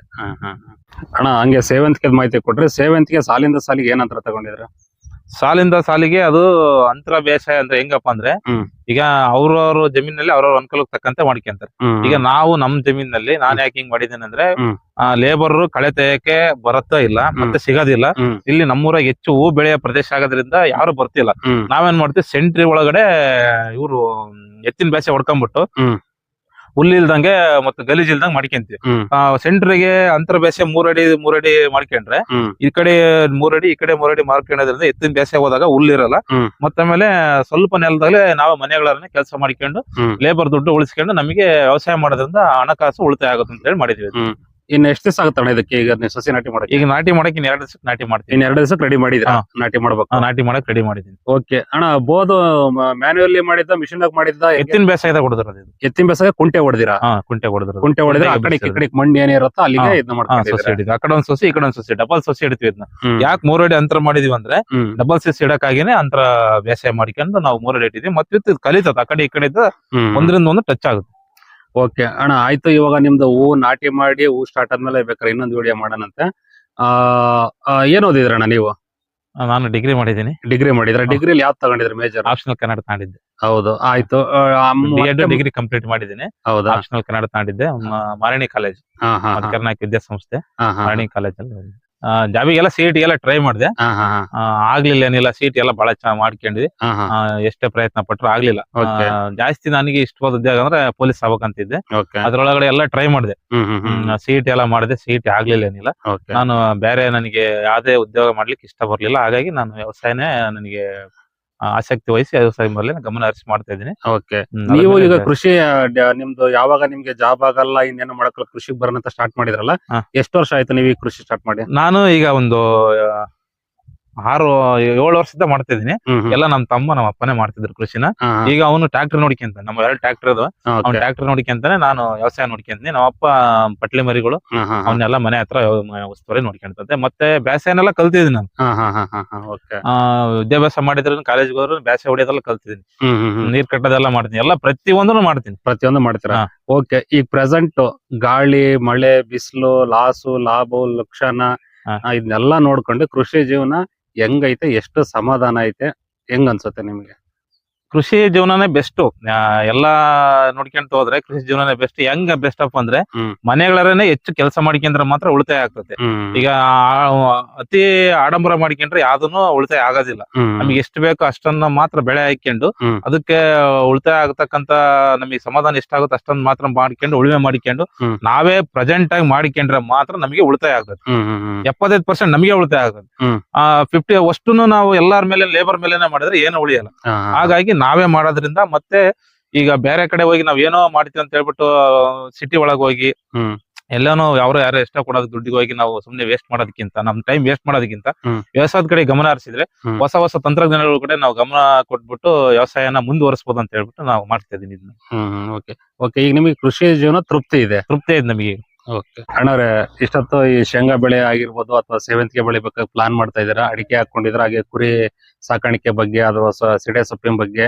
ಅಣ್ಣ ಹಂಗೆ ಸೇವಂತಿಗೆ ಮಾಹಿತಿ ಕೊಟ್ರಿ. ಸೇವಂತಿಗೆ ಸಾಲಿಂದ ಸಾಲಿಗೆ ಏನಂತರ ತಗೊಂಡಿದ್ರ? ಸಾಲಿಂದ ಸಾಲಿಗೆ ಅದು ಅಂತರ ಬೇಸಾಯ ಅಂದ್ರೆ ಹೆಂಗಪ್ಪ ಅಂದ್ರೆ ಈಗ ಅವ್ರವ್ರ ಜಮೀನಲ್ಲಿ ಅವ್ರವ್ರ ಅನುಕೂಲಕ್ಕೆ ತಕ್ಕಂತೆ ಮಾಡ್ಕೊಂತಾರೆ ಈಗ ನಾವು ನಮ್ ಜಮೀನಲ್ಲಿ ನಾನ್ ಯಾಕೆ ಹಿಂಗ್ ಮಾಡಿದ್ದೇನೆ ಅಂದ್ರೆ. ಲೇಬರ್ ಕಳೆ ತೆಗೆಯಕ್ಕೆ ಬರತ್ತಾ ಇಲ್ಲ ಮತ್ತೆ ಸಿಗೋದಿಲ್ಲ. ಇಲ್ಲಿ ನಮ್ಮೂರಾಗ ಹೆಚ್ಚು ಹೂ ಬೆಳೆಯ ಪ್ರದೇಶ ಆಗೋದ್ರಿಂದ ಯಾರು ಬರ್ತಿಲ್ಲ. ನಾವೇನ್ ಮಾಡ್ತೀವಿ ಸೆಂಟ್ರಿ ಒಳಗಡೆ ಇವರು ಎತ್ತಿನ ಬೇಸೆ ಹೊಡ್ಕೊಂಡ್ಬಿಟ್ಟು. ಹುಲ್ಲಿಲ್ದಂಗೆ ಮತ್ತೆ ಗಲೀಜ್ ಇಲ್ದಂಗೆ ಮಾಡ್ಕೊಂತೀವಿ. ಸೆಂಟ್ರಿಗೆ ಅಂತರ ಬೇಸೆ ಮೂರಡಿ ಮೂರಡಿ ಮಾಡ್ಕೊಂಡ್ರೆ. ಈ ಕಡೆ ಮೂರಡಿ ಈ ಕಡೆ ಮೂರಡಿ ಮಾಡ್ಕೊಂಡ್ರಿಂದ ಎತ್ತಿನ ಬೇಸೆ ಹೋದಾಗ ಹುಲ್ಲಿರಲ್ಲ ಇರಲ್ಲ. ಮತ್ತೆ ಆಮೇಲೆ ಸ್ವಲ್ಪ ನೆಲದಲ್ಲೇ ನಾವು ಮನೆಗಳನ್ನ ಕೆಲಸ ಮಾಡ್ಕೊಂಡು ಲೇಬರ್ ದುಡ್ಡು ಉಳಿಸ್ಕೊಂಡು ನಮಗೆ ವ್ಯವಸಾಯ ಮಾಡೋದ್ರಿಂದ ಹಣಕಾಸು ಉಳಿತಾಯ ಆಗುತ್ತೆ ಅಂತ ಹೇಳಿ ಮಾಡಿದ್ವಿ ಅದು. ಇನ್ ಎಷ್ಟು ದಿವಸ ಆಗುತ್ತೆ ಇದಕ್ಕೆ? ಈಗ ನೀವು ಸಸಿ ನಾಟಿ ಮಾಡಕ್ಕೆ? ಈಗ ನಾಟಿ ಮಾಡಕ್ಕೆ ಇನ್ ಎರಡು ದಿವಸ ನಾಟಿ ಮಾಡ್ತೀನಿ. ಇನ್ ಎರಡು ದಿವಸಕ್ಕೆ ರೆಡಿ ಮಾಡಿದ್ರ ಹಾ. ನಾಟಿ ಮಾಡ್ಬೇಕು. ಆ, ನಾಟಿ ಮಾಡಕ್ ರೆಡಿ ಮಾಡಿದ್ದೀನಿ. ಓಕೆ ಅಣ್ಣ ಬೋದು ಮ್ಯಾನ್ಯುವಲ್ಲಿ ಮಾಡಿದ್ದ ಮಿಷಿನ್ ಆಗಿ ಮಾಡಿದ್ದ? ಎತ್ತಿನ ಬೇಸಾಯ ಕೊಡಿದ್ರದು ಇದು. ಎತ್ತಿನ ಬೇಸಾಯ ಕುಂಟೆ ಹೊಡೆದಿರಾ? ಹಾ ಕುಂಟೆ ಹೊಡೆದ್ರ ಕುಂಟೆ ಹೊಡೆದ್ರೆ ಆ ಕಡೆ ಈ. ಕಡೆ ಮಣ್ಣು ಏನಿರುತ್ತೋ ಅಲ್ಲಿಗೆ ಹಾ. ಇದನ್ನ ಹಾ ಮಾಡ್ಕೊಂಡಿದ್ದೀರಾ? ಹಿಡಿದ್ವಿ ಆ ಕಡೆ ಒಂದ್ ಸಸಿ ಈ ಕಡೆ ಒಂದ್ ಸೊಸೆ ಡಬಲ್ ಸೊಸೆ ಇಡ್ತೀವಿ ಇದನ್ನ. ಹ್ಮ್. ಯಾಕೆ ಅಡಿ ಅಂತರ ಮಾಡಿದೀವಿ ಅಂದ್ರೆ ಹ್ಮ್. ಡಬಲ್ ಸೊಸೆ ಇಡಕ್ಕಾಗಿನೆ ಅಂತರ ಬೇಸಾಯ ಮಾಡ್ಕೊಂಡು ನಾವು ಮೂರಡಿ ಇಟ್ಟಿದ್ವಿ ಮತ್ತೆ ಇದು ಕಲಿತದ ಆ ಕಡೆ ಈ ಕಡೆ ಇದ್ದ ಹ್ಮ್. ಒಂದ್ರಿಂದ ಒಂದು ಟಚ್ ಆಗುತ್ತೆ. ಓಕೆ. ಅಣ್ಣ ಆಯ್ತು ಇವಾಗ ನಿಮ್ದು ಹೂ ನಾಟಿ ಮಾಡಿ ಹೂ ಸ್ಟಾರ್ಟ್ ಆದ್ಮೇಲೆ ಬೇಕಾದ್ರೆ ಇನ್ನೊಂದು ವಿಡಿಯೋ ಮಾಡೋಣಂತೆ. ಆ ಆ, ಏನ್ ಓದಿದ್ರಣ್ಣ ನೀವು? ನಾನು ಡಿಗ್ರಿ ಮಾಡಿದ್ದೀನಿ. ಡಿಗ್ರಿ ಮಾಡಿದ್ರ. ಡಿಗ್ರಿಲಿ ಯಾವ್ದು ತಗೊಂಡಿದ್ರಿ ಮೇಜರ್ ಆಪ್ಷನಲ್ ಕನ್ನಡ ತಗೊಂಡಿದ್ದೆ. ಹೌದು ಆಯ್ತು. ಆ, ಎಡ್ ಡಿಗ್ರಿ ಕಂಪ್ಲೀಟ್ ಮಾಡಿದ್ದೀನಿ. ಹೌದು? ಆಪ್ಷನಲ್ ಕನ್ನಡ ತಗೊಂಡಿದ್ದೆ. ಮ- ಮಾರಣಿ ಕಾಲೇಜ್ ಹಾ ಹಾ ಹಾ, ಕರ್ನಾಟಕ ವಿದ್ಯಾಸಂಸ್ಥೆ. ಹಾ ಹಾ ಮಾರಣಿ ಕಾಲೇಜ್ ಅಲ್ಲಿ ಜಾಬಿಗೆಲ್ಲ ಸೀಟ್ ಎಲ್ಲ ಟ್ರೈ ಮಾಡಿದೆ ಆಗ್ಲಿಲ್ಲ ಏನಿಲ್ಲ ಸೀಟ್ ಎಲ್ಲ ಬಹಳ ಚೆನ್ನಾಗಿ ಮಾಡ್ಕೊಂಡಿದ್ವಿ. ಎಷ್ಟೇ ಪ್ರಯತ್ನ ಪಟ್ರು ಆಗ್ಲಿಲ್ಲ. ಜಾಸ್ತಿ ನನಗೆ ಇಷ್ಟವಾದ ಉದ್ಯೋಗ ಅಂದ್ರೆ ಪೊಲೀಸ್ ಆಗ್ಬೇಕಂತಿದ್ದೆ. ಅದ್ರೊಳಗಡೆ ಎಲ್ಲ ಟ್ರೈ ಮಾಡಿದೆ. ಸೀಟ್ ಎಲ್ಲ ಮಾಡಿದೆ ಸೀಟ್ ಆಗ್ಲಿಲ್ಲ ಏನಿಲ್ಲ. ನಾನು ಬೇರೆ ನನಗೆ ಯಾವ್ದೇ ಉದ್ಯೋಗ ಮಾಡ್ಲಿಕ್ಕೆ ಇಷ್ಟ ಬರ್ಲಿಲ್ಲ. ಹಾಗಾಗಿ ನಾನು ವ್ಯವಸಾಯನೇ ನನಗೆ ಆಸಕ್ತಿ ವಹಿಸಿ ವ್ಯವಸಾಯ ಮೇಲೆ ಗಮನ ಹರಿಸಿ ಮಾಡ್ತಾ ಇದ್ದೀನಿ. ಓಕೆ ನೀವು ಈಗ ಕೃಷಿ ಡ- ನಿಮ್ದು ಯಾವಾಗ ನಿಮ್ಗೆ ಜಾಬ್ ಆಗಲ್ಲ ಇನ್ನೇನು ಮಾಡಕ್ ಕೃಷಿಗೆ ಬರೋಣ ಅಂತ ಸ್ಟಾರ್ಟ್ ಮಾಡಿದ್ರಲ್ಲ ಹಾ. ಎಷ್ಟು ವರ್ಷ ಆಯ್ತು ನೀವು ಈ ಕೃಷಿ ಸ್ಟಾರ್ಟ್ ಮಾಡಿ? ನಾನು ಈಗ ಒಂದು ಆ, ಆರು ಏಳು ವರ್ಷದಿಂದ ಮಾಡ್ತಾ ಇದೀನಿ. ಎಲ್ಲ ನಮ್ ತಮ್ಮ ನಮ್ಮ ಅಪ್ಪನೇ ಮಾಡ್ತಿದ್ರು ಕೃಷಿನ. ಈಗ ಅವನು ಟ್ರಾಕ್ಟರ್ ನೋಡ್ಕೊಂತ ನಮ್ಮ ಎರಡು ಟ್ರಾಕ್ಟರ್ ಅದು ಅವ್ನು. ಟ್ರಾಕ್ಟರ್ ನೋಡ್ಕೊಂತಾನೆ ನಾನು ವ್ಯವಸಾಯ ನೋಡ್ಕೊಂತೀನಿ ನಮ್ಮ ಅಪ್ಪ ಪಟ್ಲಿ ಮರಿಗಳು. ಅವನ್ನೆಲ್ಲ ಮನೆ ಹತ್ರ ಉಸ್ತುವಾರಿ ನೋಡ್ಕೊಂತಂತೆ ಮತ್ತೆ ಬೇಸಾಯನೆಲ್ಲ ಕಲ್ತಿದ್ದೀನಿ ನಾನು ವಿದ್ಯಾಭ್ಯಾಸ ಮಾಡಿದ್ರು ಕಾಲೇಜ್ಗೆ ಹೋದ್ರು ಬೇಸಾಯ ಹೊಡಿಯೋದೆಲ್ಲ ಕಲ್ತಿದ್ದೀನಿ. ನೀರ್ ಕಟ್ಟೋದೆಲ್ಲ ಮಾಡ್ತೀನಿ ಎಲ್ಲ ಪ್ರತಿಯೊಂದನ್ನು ಮಾಡ್ತೀನಿ ಪ್ರತಿಯೊಂದು ಮಾಡ್ತೀರಾ. ಓಕೆ ಈಗ ಪ್ರೆಸೆಂಟ್ ಗಾಳಿ ಮಳೆ ಬಿಸಿಲು ಲಾಸು ಲಾಭ ಲಕ್ಷಣ ಇದನ್ನೆಲ್ಲ ನೋಡ್ಕೊಂಡು ಕೃಷಿ ಜೀವನ ಹೆಂಗೈತೆ ಎಷ್ಟು ಸಮಾಧಾನ ಐತೆ ಹೆಂಗ್ ಅನ್ಸುತ್ತೆ ನಿಮ್ಗೆ? ಕೃಷಿ ಜೀವನನೇ ಬೆಸ್ಟ್ ಎಲ್ಲಾ ನೋಡ್ಕೊಂತ ಹೋದ್ರೆ ಕೃಷಿ ಜೀವನನೇ ಬೆಸ್ಟ್ ಹೆಂಗ ಬೆಸ್ಟ್ ಅಪ್ ಅಂದ್ರೆ ಮನೆಗಳರೇನೆ ಹೆಚ್ಚು ಕೆಲಸ ಮಾಡ್ಕೊಂಡ್ರೆ ಮಾತ್ರ ಉಳಿತಾಯ ಆಗ್ತದೆ. ಈಗ ಅತಿ ಆಡಂಬರ ಮಾಡ್ಕೊಂಡ್ರೆ ಯಾವ್ದನ್ನು ಉಳಿತಾಯ ಆಗೋದಿಲ್ಲ. ನಮ್ಗೆ ಎಷ್ಟು ಬೇಕೋ ಅಷ್ಟನ್ನ ಮಾತ್ರ ಬೆಳೆ ಹಾಕೊಂಡು ಅದಕ್ಕೆ ಉಳಿತಾಯ ಆಗತಕ್ಕಂತ ನಮಗೆ ಸಮಾಧಾನ ಎಷ್ಟಾಗುತ್ತೆ ಅಷ್ಟನ್ನ ಮಾತ್ರ ಮಾಡ್ಕೊಂಡು ಉಳಿಮೆ ಮಾಡ್ಕೊಂಡು ನಾವೇ ಪ್ರೆಸೆಂಟ್ ಆಗಿ ಮಾಡ್ಕೊಂಡ್ರೆ ಮಾತ್ರ ನಮಗೆ ಉಳಿತಾಯ ಆಗ್ತದೆ. ಎಪ್ಪತ್ತೈದು ಪರ್ಸೆಂಟ್ ನಮಗೆ ಉಳಿತಾಯ ಆಗುತ್ತೆ. ಹ್ಮ್. ಆ ಫಿಫ್ಟಿ ಅಷ್ಟನ್ನು ನಾವು ಎಲ್ಲಾರ ಮೇಲೆ ಲೇಬರ್ ಮೇಲೆನೆ ಮಾಡಿದ್ರೆ ಏನು ಉಳಿಯಲ್ಲ. ಹಾಗಾಗಿ ನಾವೇ ಮಾಡೋದ್ರಿಂದ ಮತ್ತೆ ಈಗ ಬೇರೆ ಕಡೆ ಹೋಗಿ ನಾವ್ ಏನೋ ಮಾಡ್ತೀವಿ ಅಂತ ಹೇಳ್ಬಿಟ್ಟು ಸಿಟಿ ಒಳಗ್ ಹೋಗಿ. ಎಲ್ಲಾನು ಯಾರು ಯಾರು ಎಷ್ಟ ಕೊಡೋದ್ ದುಡ್ಡಿಗೆ ಹೋಗಿ ನಾವು ಸುಮ್ನೆ ವೇಸ್ಟ್ ಮಾಡೋದಕ್ಕಿಂತ ನಮ್ ಟೈಮ್ ವೇಸ್ಟ್ ಮಾಡೋದಕ್ಕಿಂತ. ವ್ಯವಸಾಯದ ಕಡೆ ಗಮನ ಹರಿಸಿದ್ರೆ. ಹೊಸ ಹೊಸ ತಂತ್ರಜ್ಞಾನಗಳ ಕಡೆ ನಾವು ಗಮನ ಕೊಟ್ಬಿಟ್ಟು ವ್ಯವಸಾಯನ ಮುಂದುವರಿಸಬಹುದು ಅಂತ ಹೇಳ್ಬಿಟ್ಟು ನಾವು ಮಾಡ್ತಾ ಇದೀನಿ ಇದನ್ನ ಹ್ಮ್ ಓಕೆ ಓಕೆ ಈಗ ನಿಮಗೆ ಕೃಷಿ ಜೀವನ ತೃಪ್ತಿ ಇದೆ ತೃಪ್ತಿ ಇದೆ ನಮಗೆ ಅಣ್ಣವ್ರೆ, ಇಷ್ಟೊತ್ತು ಈ ಶೇಂಗಾ ಬೆಳೆ ಆಗಿರ್ಬೋದು ಅಥವಾ ಸೇವಂತಿಗೆ ಬೆಳಿಬೇಕಾಗಿ ಪ್ಲಾನ್ ಮಾಡ್ತಾ ಇದ್ದೀರಾ? ಅಡಿಕೆ ಹಾಕೊಂಡಿದ್ರ ಹಾಗೆ ಕುರಿ ಸಾಕಾಣಿಕೆ ಬಗ್ಗೆ ಅಥವಾ ಸಿಡೆ ಸೊಪ್ಪಿನ ಬಗ್ಗೆ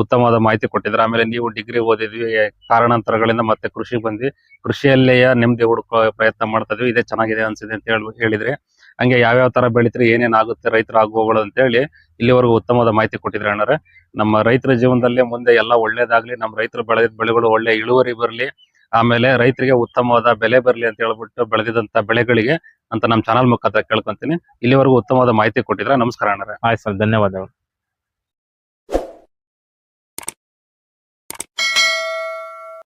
ಉತ್ತಮವಾದ ಮಾಹಿತಿ ಕೊಟ್ಟಿದ್ರ ಆಮೇಲೆ ನೀವು ಡಿಗ್ರಿ ಓದಿದ್ವಿ ಕಾರಣಾಂತರಗಳಿಂದ ಮತ್ತೆ ಕೃಷಿ ಬಂದ್ವಿ. ಕೃಷಿಯಲ್ಲೇ ನೆಮ್ಮದಿ ಹುಡುಕೋ ಪ್ರಯತ್ನ ಮಾಡ್ತಾ ಇದ್ವಿ. ಇದೇ ಚೆನ್ನಾಗಿದೆ ಅನ್ಸಿದೆ ಅಂತ ಹೇಳಿ, ಹೇಳಿದ್ರಿ. ಹಂಗೆ ಯಾವ್ಯಾವ ತರ ಬೆಳಿತ್ರಿ, ಏನೇನ್ ಆಗುತ್ತೆ ರೈತರ ಆಗುವಗಳು ಅಂತ ಹೇಳಿ ಇಲ್ಲಿವರೆಗೂ ಉತ್ತಮವಾದ ಮಾಹಿತಿ ಕೊಟ್ಟಿದ್ರೆ ಅಣ್ಣಾರೆ ನಮ್ಮ ರೈತರ ಜೀವನದಲ್ಲಿ ಮುಂದೆ ಎಲ್ಲ ಒಳ್ಳೇದಾಗ್ಲಿ. ನಮ್ಮ ರೈತರು ಬೆಳೆದ ಬೆಳೆಗಳು ಒಳ್ಳೆ ಇಳುವರಿ ಬರಲಿ. ಆಮೇಲೆ ರೈತರಿಗೆ ಉತ್ತಮವಾದ ಬೆಲೆ ಬರಲಿ ಅಂತ ಹೇಳ್ಬಿಟ್ಟು ಬೆಳೆದಿದಂತ ಬೆಳೆಗಳಿಗೆ ಅಂತ ನಮ್ಮ ಚಾನಲ್ ಮುಖಾಂತರ ಕೇಳ್ಕೊಂತೀನಿ. ಇಲ್ಲಿವರೆಗೂ ಉತ್ತಮವಾದ ಮಾಹಿತಿ ಕೊಟ್ಟಿದ್ರೆ ನಮಸ್ಕಾರ ಅಣ್ಣ ಆಯ್ತು ಸರ್, ಧನ್ಯವಾದಗಳು.